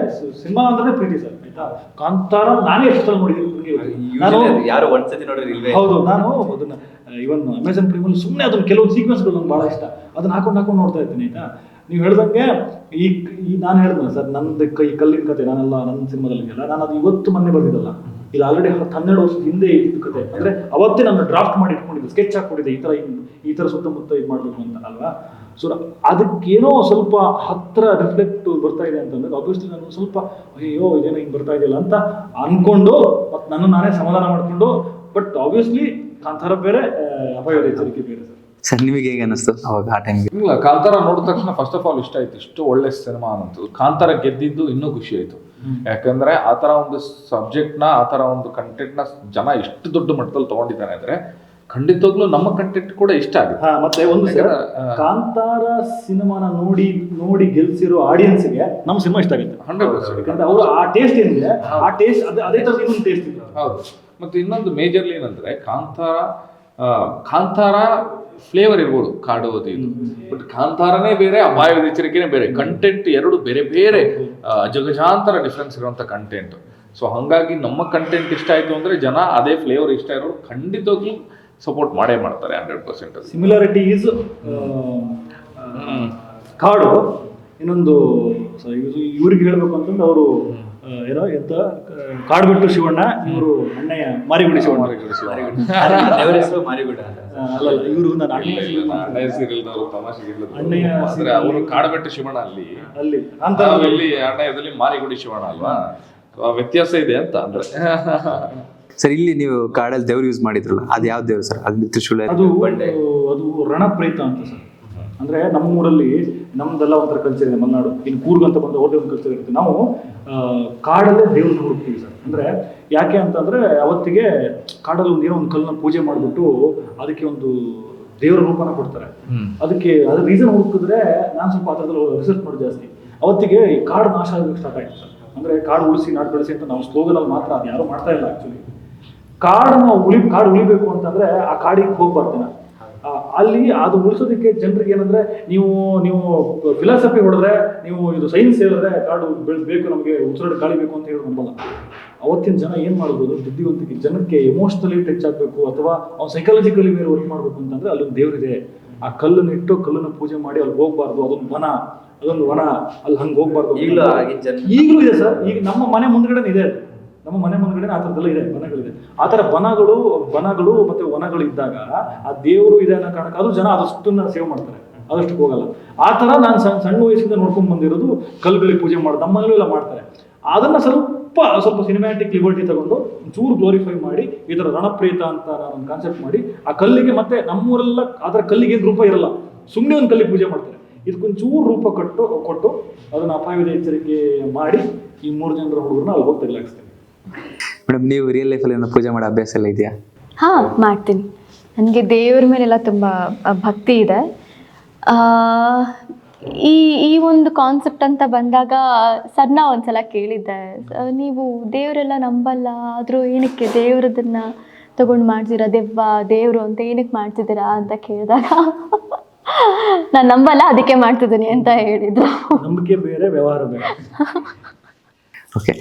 ಸಿನಿಮಾ ಅಂದ್ರೆ ಪ್ರೀತಿ ಸರ್ ಆಯ್ತಾ? ಕಾಂತಾರ ನಾನೇ ಎಷ್ಟು ಸಲ ನೋಡಿದ್ದೀನಿ ಯಾರು ಒಂದ್ಸತಿ ನೋಡಿದ್ರೆ ಹೌದು ನಾನು ಅದನ್ನ ಇವನ್ ಅಮೆಝಾನ್ ಪ್ರೈಮಲ್ಲಿ ಸುಮ್ಮನೆ ಅದನ್ನ ಕೆಲವು ಸೀಕ್ವೆನ್ಸ್ಗಳು ನಂಗೆ ಭಾಳ ಇಷ್ಟ. ಅದನ್ನ ಹಾಕೊಂಡು ಹಾಕೊಂಡು ನೋಡ್ತಾ ಇರ್ತೀನಿ ಆಯ್ತಾ? ನೀವು ಹೇಳ್ದಂಗೆ ಈ ಈ ನಾನು ಹೇಳಿದ್ನಲ್ಲ ಸರ್ ನಂದು ಕೈ ಕಲ್ಲಿನ ಕತೆ ನಾನೆಲ್ಲ ನನ್ನ ಸಿನಿಮಾದಲ್ಲಿ ನಾನು ಅದು ಇವತ್ತು ಮೊನ್ನೆ ಬರ್ದಿದ್ದಲ್ಲ. ಇದು ಆಲ್ರೆಡಿ ಹನ್ನೆರಡು ವರ್ಷದ ಹಿಂದೆ ಇದ್ದು ಕತೆ ಅಂದ್ರೆ ಅವತ್ತೇ ನಾನು ಡ್ರಾಫ್ಟ್ ಮಾಡಿ ಇಟ್ಕೊಂಡಿದ್ದೆ ಸ್ಕೆಚ್ ಹಾಕೊಂಡಿದ್ದೆ ಈ ತರ ಈ ತರ ಸುತ್ತಮುತ್ತ ಇದು ಮಾಡಬೇಕು ಅಂತ ಅಲ್ವಾ? ಸೊ ಅದಕ್ಕೇನೋ ಸ್ವಲ್ಪ ಹತ್ರ ರಿಫ್ಲೆಕ್ಟ್ ಬರ್ತಾ ಇದೆ ಅಂತಂದ್ರೆ ಆಬ್ವಿಯಸ್ಲಿ ನಾನು ಸ್ವಲ್ಪ, ಅಯ್ಯೋ, ಇದೇನೋ ಹಿಂಗೆ ಬರ್ತಾ ಇದೆಯಲ್ಲ ಅಂತ ಅನ್ಕೊಂಡು ಮತ್ತೆ ನನ್ನ ನಾನೇ ಸಮಾಧಾನ ಮಾಡ್ಕೊಂಡು ಬಟ್ ಆಬ್ವಿಯಸ್ಲಿ ಕಾಂತಾರ ಬೇರೆ ಅಪಾಯ ಎಚ್ಚರಿಕೆ ಬೇರೆ ಸರ್. ಸರ್ ನಿಮಗೆ ಹೇಗೆ ಅನಿಸ್ತು ಅವಾಗ ಆ ಟೈಮ್ಗೆ ಇಲ್ಲ ಕಾಂತಾರ ನೋಡಿದ ತಕ್ಷಣ ಫಸ್ಟ್ ಆಫ್ ಆಲ್ ಇಷ್ಟ ಆಯ್ತು ಇಷ್ಟು ಒಳ್ಳೆ ಸಿನಿಮಾ ಅನ್ನೋದು. ಕಾಂತಾರ ಗೆದ್ದಿದ್ದು ಇನ್ನೂ ಖುಷಿ ಆಯ್ತು. ಯಾಕಂದ್ರೆ ಆ ತರ ಒಂದು ಸಬ್ಜೆಕ್ಟ್ನ ಆ ತರ ಒಂದು ಕಂಟೆಂಟ್ನ ಜನ ಇಷ್ಟು ದೊಡ್ಡ ಮಟ್ಟದಲ್ಲಿ ತಗೊಂಡಿದ್ದಾರೆ ಅಂದ್ರೆ ಖಂಡಿತವಾಗ್ಲೂ ನಮ್ಮ ಕಂಟೆಂಟ್ ಕೂಡ ಇಷ್ಟ ಆಗುತ್ತೆ. ಹಾ ಮತ್ತೆ ಒಂದು ಕಾಂತಾರ ಸಿನಿಮಾನ ನೋಡಿ ನೋಡಿ ಗೆಲ್ಸಿರೋ ಆಡಿಯನ್ಸ್ಗೆ ನಮ್ಮ ಸಿನಿಮಾ ಇಷ್ಟ ಆಗುತ್ತೆ. ಹಂಡ್ರೆಡ್ ಪರ್ಸೆಂಟ್ ಯಾಕಂದ್ರೆ ಅವರು ಆ ಟೇಸ್ಟ್ ಏನಿದೆ ಆ ಟೇಸ್ಟ್ ಅದೇ ಅದೇ ತರ ಇನ್ನೊಂದು ಟೇಸ್ಟ್ ಇದೆ ಹೌದು. ಮತ್ತೆ ಇನ್ನೊಂದು ಮೇಜರ್ಲಿ ಏನಂದ್ರೆ ಕಾಂತಾರ ಕಾಂತಾರ ಫ್ಲೇವರ್ ಇರ್ಬೋದು ಕಾಡು ಅದು ಇದು. ಬಟ್ ಕಾಂತಾರನೇ ಬೇರೆ ಅಪಾಯದ ಎಚ್ಚರಿಕೆನೇ ಬೇರೆ ಕಂಟೆಂಟ್ ಎರಡು ಬೇರೆ ಬೇರೆ ಜಗಜಾಂತರ ಡಿಫ್ರೆನ್ಸ್ ಇರುವಂಥ ಕಂಟೆಂಟ್ ಸೊ ಹಾಗಾಗಿ ನಮ್ಮ ಕಂಟೆಂಟ್ ಇಷ್ಟ ಆಯಿತು ಅಂದರೆ ಜನ ಅದೇ ಫ್ಲೇವರ್ ಇಷ್ಟ ಇರೋರು ಖಂಡಿತವಾಗ್ಲೂ ಸಪೋರ್ಟ್ ಮಾಡೇ ಮಾಡ್ತಾರೆ ಹಂಡ್ರೆಡ್ ಪರ್ಸೆಂಟ್ ಸಿಮಿಲಾರಿಟಿ ಈಸ್ ಕಾಡು. ಇನ್ನೊಂದು ಇವ್ರಿಗೆ ಹೇಳ್ಬೇಕು ಅಂತಂದ್ರೆ ಅವರು ಏನೋ ಎಂತ ಕಾಡ್ಬಿಟ್ಟು ಶಿವಣ್ಣ ಇವರು ಅಣ್ಣಯ್ಯ ಮಾರಿಗುಡಿ ಶಿವಣ್ಣ. ಅಲ್ಲ ಇವರು ನಾನು ಅಣ್ಣಯ್ಯ ಶಿವಣ್ಣ ಅಣ್ಣಯ್ಯ ಅಂದ್ರೆ ಅವರು ಕಾಡಬೆಟ್ಟ ಶಿವಣ್ಣ ಅಲ್ಲಿ. ಅಲ್ಲಿ. ಕಾಂತಾರ ಅಲ್ಲಿ ಇಲ್ಲಿ ಅಣ್ಣಯದಲ್ಲಿ ಮಾರಿಗುಡಿ ಶಿವಣ್ಣ ಅಲ್ವಾ? ವ್ಯತ್ಯಾಸ ಇದೆ ಅಂತ ಅಂದ್ರೆ. ಸರ್ ಇಲ್ಲಿ ನೀವು ಕಾಡಲ್ಲಿ ದೇವ್ರು ಯೂಸ್ ಮಾಡಿದ್ರಲ್ಲ ಅದು ಯಾವ ದೇವ್ರು ಸರ್? ಅಲ್ಲಿ ತ್ರಿಶೂಲ ಅದು ಅದು ರಣಪ್ರೀತ ಅಂತ ಸರ್. ಅಂದ್ರೆ ನಮ್ಮೂರಲ್ಲಿ ನಮ್ದೆಲ್ಲ ಒಂಥರ ಕಲ್ಚರ್ ಇದೆ ಮಲೆನಾಡು. ಇನ್ನು ಕೂರ್ಗ್ ಅಂತ ಬಂದು ಅವ್ರದ್ದೇ ಒಂದು ಕಲ್ಚರ್ ಇರುತ್ತೆ. ನಾವು ಕಾಡಲ್ಲೇ ದೇವ್ರನ್ನ ಹುಡುಕ್ತೀವಿ ಸರ್. ಅಂದ್ರೆ ಯಾಕೆ ಅಂತಂದ್ರೆ ಅವತ್ತಿಗೆ ಕಾಡಲ್ಲಿ ಒಂದು ಏನೋ ಒಂದು ಕಲ್ಲನ್ನ ಪೂಜೆ ಮಾಡಿಬಿಟ್ಟು ಅದಕ್ಕೆ ಒಂದು ದೇವರ ರೂಪನ ಕೊಡ್ತಾರೆ. ಅದಕ್ಕೆ ಅದ್ರ ರೀಸನ್ ಹುಡುಕಿದ್ರೆ ನಾನು ಸ್ವಲ್ಪ ಥರದಲ್ಲಿ ರಿಸರ್ಚ್ ಮಾಡಿ ಜಾಸ್ತಿ. ಅವತ್ತಿಗೆ ಈ ಕಾಡು ನಾಶ ಆಗಬೇಕು ಸ್ಟಾರ್ಟ್ ಆಯ್ತು ಸರ್. ಅಂದ್ರೆ ಕಾಡು ಉಳಿಸಿ ನಾಡು ಬೆಳೆಸಿ ಅಂತ ನಾವು ಸ್ಲೋಗನಲ್ಲಿ ಮಾತ್ರ ಅದು ಯಾರು ಮಾಡ್ತಾ ಇಲ್ಲ ಆ್ಯಕ್ಚುಲಿ ಕಾಡನ್ನ ಉಳಿ ಕಾಡು ಉಳಿಬೇಕು ಅಂತಂದ್ರೆ ಆ ಕಾಡಿಗೆ ಹೋಗ್ಬಾರ್ದು ಆ, ಅಲ್ಲಿ ಅದು ಉಳಿಸೋದಕ್ಕೆ ಜನರಿಗೆ ಏನಂದ್ರೆ ನೀವು ನೀವು ಫಿಲಾಸಫಿ ಹೊಡೆದ್ರೆ ನೀವು ಇದು ಸೈನ್ಸ್ ಹೇಳಿದ್ರೆ ಕಾಡು ಬೇಕು ನಮಗೆ ಉಸಿರಾಡ ಗಾಳಿ ಬೇಕು ಅಂತ ಹೇಳಿ ನಂಬಲ್ಲ ಅವತ್ತಿನ ಜನ ಏನು ಮಾಡ್ಬೋದು? ಬುದ್ಧಿವಂತಿಕೆ ಜನಕ್ಕೆ ಎಮೋಷನಲಿ ಟಚ್ ಆಗಬೇಕು ಅಥವಾ ಅವ್ನು ಸೈಕಾಲಜಿಕಲಿ ಮೇಲೆ ವರ್ಕ್ ಮಾಡಬೇಕು ಅಂತಂದ್ರೆ ಅಲ್ಲೊಂದು ದೇವರಿದೆ. ಆ ಕಲ್ಲನ್ನು ಇಟ್ಟು ಕಲ್ಲನ್ನು ಪೂಜೆ ಮಾಡಿ ಅಲ್ಲಿ ಹೋಗ್ಬಾರ್ದು ಅದೊಂದು ವನ ಅದೊಂದು ವನ ಅಲ್ಲಿ ಹಂಗೆ ಹೋಗ್ಬಾರ್ದು ಈಗಲೂ ಈಗಲೂ ಇದೆ ಸರ್. ಈಗ ನಮ್ಮ ಮನೆ ಮುಂದ್ಗಡೆ ಇದೆ ಅದು. ನಮ್ಮ ಮನೆ ಮುಂದ್ಗಡೆ ಆ ಥರದ್ದೆಲ್ಲ ಇದೆ ವನಗಳಿದೆ ಆ ಥರ ಬನಗಳು ವನಗಳು ಮತ್ತೆ ವನಗಳು ಇದ್ದಾಗ ಆ ದೇವರು ಇದೆ ಅನ್ನೋ ಕಾರಣಕ್ಕೆ ಅದು ಜನ ಅದಷ್ಟನ್ನ ಸೇವ್ ಮಾಡ್ತಾರೆ. ಅದಷ್ಟು ಹೋಗಲ್ಲ. ಆ ಥರ ನಾನು ಸಣ್ಣ ಸಣ್ಣ ವಯಸ್ಸಿಂದ ನೋಡ್ಕೊಂಡು ಬಂದಿರೋದು ಕಲ್ಗಳಿಗೆ ಪೂಜೆ ಮಾಡೋದು ನಮ್ಮಲ್ಲೂ ಎಲ್ಲ ಮಾಡ್ತಾರೆ. ಅದನ್ನ ಸ್ವಲ್ಪ ಸ್ವಲ್ಪ ಸಿನಿಮ್ಯಾಟಿಕ್ ಲಿಬರ್ಟಿ ತಗೊಂಡು ಚೂರು ಗ್ಲೋರಿಫೈ ಮಾಡಿ, ಈ ಥರ ರಣಪ್ರೇತ ಅಂತ ನಾನು ಒಂದು ಕಾನ್ಸೆಪ್ಟ್ ಮಾಡಿ, ಆ ಕಲ್ಲಿಗೆ ಮತ್ತೆ ನಮ್ಮೂರೆಲ್ಲ ಅದರ ಕಲ್ಲಿಗೆ ಏನ್ ರೂಪ ಇರಲ್ಲ. ಸುಮ್ಮನೆ ಒಂದು ಕಲ್ಲಿಗೆ ಪೂಜೆ ಮಾಡ್ತಾರೆ. ಇದಕ್ಕೊಂದು ಚೂರು ರೂಪ ಕೊಟ್ಟು ಕೊಟ್ಟು ಅದನ್ನ ಅಪಾಯದ ಎಚ್ಚರಿಕೆ ಮಾಡಿ ಈ ಮೂರು ಜನರ ಹುಡುಗರನ್ನ ಅಲ್ಲಿ ಹೋಗಿ ತಗ್ಲಾಕ್ಸ್ತೀನಿ ಮೇಡಮ್ ನೀವು ರಿಯಲ್ ಲೈಫಲ್ಲಿ ಏನೋ ಪೂಜೆ ಮಾಡೋ ಅಭ್ಯಾಸ ಎಲ್ಲ ಇದೆಯಾ? ಹಾ ಮಾಡ್ತೀನಿ. ನನಗೆ ದೇವ್ರ ಮೇಲೆಲ್ಲ ತುಂಬ ಭಕ್ತಿ ಇದೆ. ಆ, ಈ ಈ ಒಂದು ಕಾನ್ಸೆಪ್ಟ್ ಅಂತ ಬಂದಾಗ ಸರ್ನ ಒಂದ್ಸಲ ಕೇಳಿದ್ದೆ. ಸ- ನೀವು ದೇವರೆಲ್ಲ ನಂಬಲ್ಲ ಆದರೂ ಏನಕ್ಕೆ ದೇವ್ರದನ್ನ ತಗೊಂಡು ಮಾಡ್ತೀರಾ? ದೆವ್ವ ದೇವ್ರು ಅಂತ ಏನಕ್ಕೆ ಮಾಡ್ತಿದ್ದೀರಾ ಅಂತ ಕೇಳಿದಾಗ ನಾನು ನಂಬಲ್ಲ ಅದಕ್ಕೆ ಮಾಡ್ತಿದ್ದೀನಿ ಅಂತ ಹೇಳಿದ್ರು. ನಂಬಿಕೆ ಬೇರೆ ವ್ಯವಹಾರ ಬೇರೆ. ಓಕೆ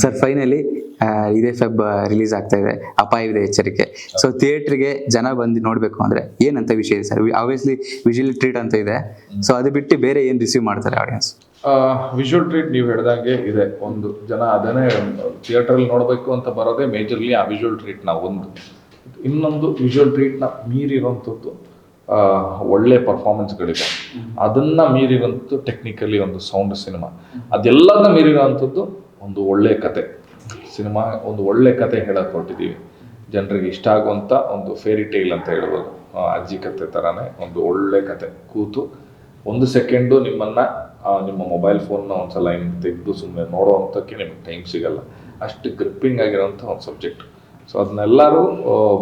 ಸರ್ ಫೈನಲಿ ಇದೇ ಫೆಬ್ ರಿಲೀಸ್ ಆಗ್ತಾ ಇದೆ. ಅಪಾಯವಿದೆ ಎಚ್ಚರಿಕೆ. ಸೊ ಥಿಯೇಟ್ರಿಗೆ ಜನ ಬಂದು ನೋಡಬೇಕು ಅಂದ್ರೆ ಏನಂತ ವಿಷಯ ಇದೆ ಸರ್ ಆಬ್ವಿಯಸ್ಲಿ ವಿಜುವಲ್ ಟ್ರೀಟ್ ಅಂತ ಇದೆ. ಸೊ ಅದು ಬಿಟ್ಟು ಬೇರೆ ಏನು ರಿಸೀವ್ ಮಾಡ್ತಾರೆ ಆಡಿಯನ್ಸ್ ವಿಜುವಲ್ ಟ್ರೀಟ್ ನೀವು ಹೇಳ್ದಂಗೆ ಇದೆ. ಒಂದು ಜನ ಅದನ್ನೇ ಥಿಯೇಟರ್ ಅಲ್ಲಿ ನೋಡಬೇಕು ಅಂತ ಬರೋದೇ ಮೇಜರ್ಲಿ ಆ ವಿಜುವಲ್ ಟ್ರೀಟ್ ನಾವು ಒಂದು. ಇನ್ನೊಂದು ವಿಜುವಲ್ ಟ್ರೀಟ್ನ ಮೀರಿರುವಂಥದ್ದು ಒಳ್ಳೆ ಪರ್ಫಾರ್ಮೆನ್ಸ್ಗಳಿದೆ ಅದನ್ನ ಮೀರಿರುವಂಥದ್ದು ಟೆಕ್ನಿಕಲಿ ಒಂದು ಸೌಂಡ್ ಸಿನಿಮಾ ಅದೆಲ್ಲದನ್ನ ಮೀರಿರುವಂಥದ್ದು ಒಂದು ಒಳ್ಳೆ ಕತೆ. ಸಿನಿಮಾ ಒಂದು ಒಳ್ಳೆ ಕತೆ ಹೇಳಕ್ ಹೊರಟಿದ್ದೀವಿ ಜನರಿಗೆ ಇಷ್ಟ ಆಗುವಂಥ ಒಂದು ಫೇರಿ ಟೈಲ್ ಅಂತ ಹೇಳ್ಬೋದು. ಅಜ್ಜಿ ಕತೆ ಥರನೇ ಒಂದು ಒಳ್ಳೆ ಕತೆ. ಕೂತು ಒಂದು ಸೆಕೆಂಡು ನಿಮ್ಮನ್ನ ನಿಮ್ಮ ಮೊಬೈಲ್ ಫೋನ್ನ ಒಂದ್ಸಲ ಹಿಂಗೆ ತೆಗೆದು ಸುಮ್ಮನೆ ನೋಡೋವಂಥಕ್ಕೆ ನಿಮ್ಗೆ ಟೈಮ್ ಸಿಗಲ್ಲ. ಅಷ್ಟು ಗ್ರಿಪ್ಪಿಂಗ್ ಆಗಿರೋಂಥ ಒಂದು ಸಬ್ಜೆಕ್ಟ್ ಸೊ ಅದನ್ನೆಲ್ಲರೂ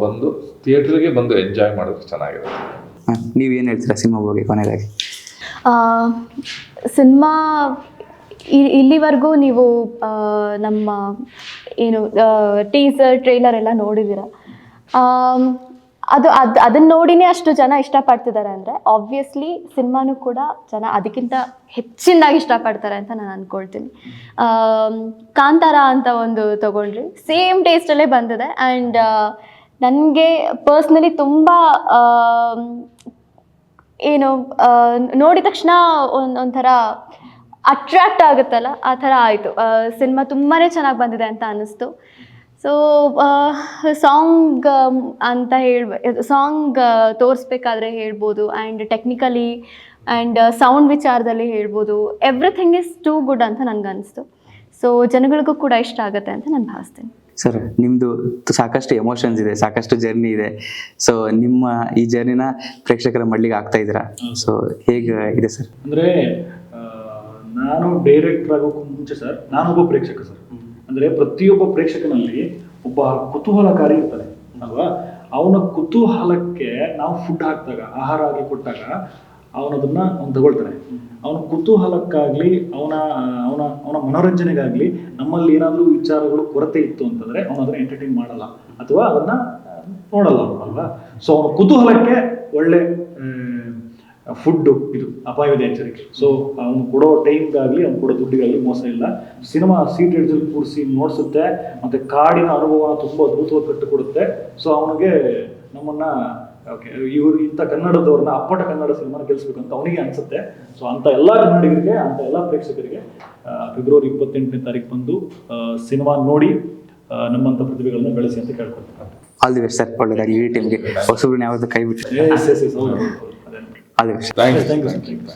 ಬಂದು ಥಿಯೇಟ್ರಿಗೆ ಬಂದು ಎಂಜಾಯ್ ಮಾಡೋದು ಚೆನ್ನಾಗಿರುತ್ತೆ. ನೀವೇನು ಹೇಳ್ತೀರಾ ಸಿನಿಮಾ ಬಗ್ಗೆ ಕೊನೆಗಾಗಿ ಸಿನಿಮಾ ಇಲ್ಲಿವರೆಗೂ ನೀವು ನಮ್ಮ, ಏನು ಟೀಸರ್ ಟ್ರೈಲರ್ ಎಲ್ಲ ನೋಡಿದ್ದೀರ? ಅದು ಅದು ಅದನ್ನು ನೋಡಿನೇ ಅಷ್ಟು ಜನ ಇಷ್ಟಪಡ್ತಿದ್ದಾರೆ ಅಂದರೆ ಆಬ್ವಿಯಸ್ಲಿ ಸಿನಿಮಾನು ಕೂಡ ಜನ ಅದಕ್ಕಿಂತ ಹೆಚ್ಚಿನಾಗಿ ಇಷ್ಟಪಡ್ತಾರೆ ಅಂತ ನಾನು ಅಂದ್ಕೊಳ್ತೀನಿ ಕಾಂತಾರ ಅಂತ ಒಂದು ತಗೊಂಡ್ರಿ. ಸೇಮ್ ಟೇಸ್ಟಲ್ಲೇ ಬಂದಿದೆ. ಆ್ಯಂಡ್ ನನಗೆ ಪರ್ಸ್ನಲಿ ತುಂಬ ಏನು ನೋಡಿದ ತಕ್ಷಣ ಒಂದು, ಒಂಥರ ಅಟ್ರಾಕ್ಟ್ ಆಗುತ್ತಲ್ಲ ಆ ಥರ ಆಯಿತು. ಸಿನಿಮಾ ತುಂಬಾ ಚೆನ್ನಾಗಿ ಬಂದಿದೆ ಅಂತ ಅನ್ನಿಸ್ತು. ಸೊ ಸಾಂಗ್ ಅಂತ ಹೇಳ್ಬೇ ಸಾಂಗ್ ತೋರಿಸ್ಬೇಕಾದ್ರೆ ಹೇಳ್ಬೋದು ಆ್ಯಂಡ್ ಟೆಕ್ನಿಕಲಿ ಆ್ಯಂಡ್ ಸೌಂಡ್ ವಿಚಾರದಲ್ಲಿ ಹೇಳ್ಬೋದು. ಎವ್ರಿಥಿಂಗ್ ಇಸ್ ಟೂ ಗುಡ್ ಅಂತ ನನಗೆ ಅನಿಸ್ತು ಸೊ ಜನಗಳಿಗೂ ಕೂಡ ಇಷ್ಟ ಆಗುತ್ತೆ ಅಂತ ನಾನು ಭಾವಿಸ್ತೀನಿ. ಸರ್ ನಿಮ್ಮದು ಸಾಕಷ್ಟು ಎಮೋಷನ್ಸ್ ಇದೆ ಸಾಕಷ್ಟು ಜರ್ನಿ ಇದೆ. ಸೊ ನಿಮ್ಮ ಈ ಜರ್ನಿನ ಪ್ರೇಕ್ಷಕರ ಮಡ್ಲಿಗೆ ಆಗ್ತಾ ಇದ್ದೀರಾ? ಸೊ ಹೇಗೆ ಇದೆ ಸರ್ ಅಂದ್ರೆ ನಾನು ಡೈರೆಕ್ಟರ್ ಆಗೋಕ್ಕೂ ಮುಂಚೆ ಸರ್ ನಾನೊಬ್ಬ ಪ್ರೇಕ್ಷಕ ಸರ್ ಅಂದ್ರೆ ಪ್ರತಿಯೊಬ್ಬ ಪ್ರೇಕ್ಷಕನಲ್ಲಿ ಒಬ್ಬ ಕುತೂಹಲಕಾರಿ ಇರ್ತಾನೆ ಅಲ್ವಾ? ಅವನ ಕುತೂಹಲಕ್ಕೆ ನಾವು ಫುಡ್ ಹಾಕಿದಾಗ ಆಹಾರ ಆಗಿ ಕೊಟ್ಟಾಗ ಅವನದನ್ನ ಅವ್ನು ತಗೊಳ್ತಾನೆ. ಅವನ ಕುತೂಹಲಕ್ಕಾಗ್ಲಿ ಅವನ ಅವನ ಅವನ ಮನೋರಂಜನೆಗಾಗ್ಲಿ ನಮ್ಮಲ್ಲಿ ಏನಾದರೂ ವಿಚಾರಗಳು ಕೊರತೆ ಇತ್ತು ಅಂತಂದ್ರೆ ಅವನು ಅದನ್ನ ಎಂಟರ್ಟೈನ್ ಮಾಡಲ್ಲ. ಅಥವಾ ಅದನ್ನ ನೋಡಲ್ಲ ಅವನು ಅಲ್ವಾ? ಸೊ ಅವನ ಕುತೂಹಲಕ್ಕೆ ಒಳ್ಳೆ ಫುಡ್ಡು ಇದು ಅಪಾಯವಿದೆ ಎಚ್ಚರಿಕೆ ಸೊ ಅವ್ನು ಕೊಡೋ ಟೈಮ್ಗಾಗಲಿ ಅವ್ನು ಕೊಡೋ ದುಡ್ಡಿಗಾಗಲಿ ಮೋಸ ಇಲ್ಲ. ಸಿನಿಮಾ ಸೀಟ್ ಹಿಡಿದಲ್ಲಿ ಕೂರಿಸಿ ನೋಡಿಸುತ್ತೆ ಮತ್ತೆ ಕಾಡಿನ ಅನುಭವ ತುಂಬ ಅದ್ಭುತವಾಗಿ ಕಟ್ಟಿಕೊಡುತ್ತೆ. ಸೊ ಅವನಿಗೆ ನಮ್ಮನ್ನ ಓಕೆ ಇವರು ಇಂಥ ಕನ್ನಡದವ್ರನ್ನ ಅಪ್ಪಟ ಕನ್ನಡ ಸಿನಿಮಾನ ಅಂತ ಅವನಿಗೆ ಅನ್ಸುತ್ತೆ. ಸೊ ಅಂತ ಎಲ್ಲ ಕನ್ನಡಿಗರಿಗೆ ಅಂತ ಎಲ್ಲ ಪ್ರೇಕ್ಷಕರಿಗೆ ಫೆಬ್ರವರಿ ಇಪ್ಪತ್ತೆಂಟನೇ ತಾರೀಕು ಬಂದು ಸಿನಿಮಾ ನೋಡಿ ನಮ್ಮಂಥ ಪ್ರತಿಭೆಗಳನ್ನ ಬೆಳೆಸಿ ಅಂತ ಕೇಳ್ಕೊಳ್ತೀನಿ. ಆಲ್ ದಿ ಬೆಸ್ಟ್ ಸರ್ ಒಳ್ಳೆದಾಗಿ ಈ ಟೀಮ್ಗೆ ಹೊಸಬ್ರನ್ನ ಯಾವ್ದು ಕೈ ಬಿಟ್ಟು Alex. Thank you.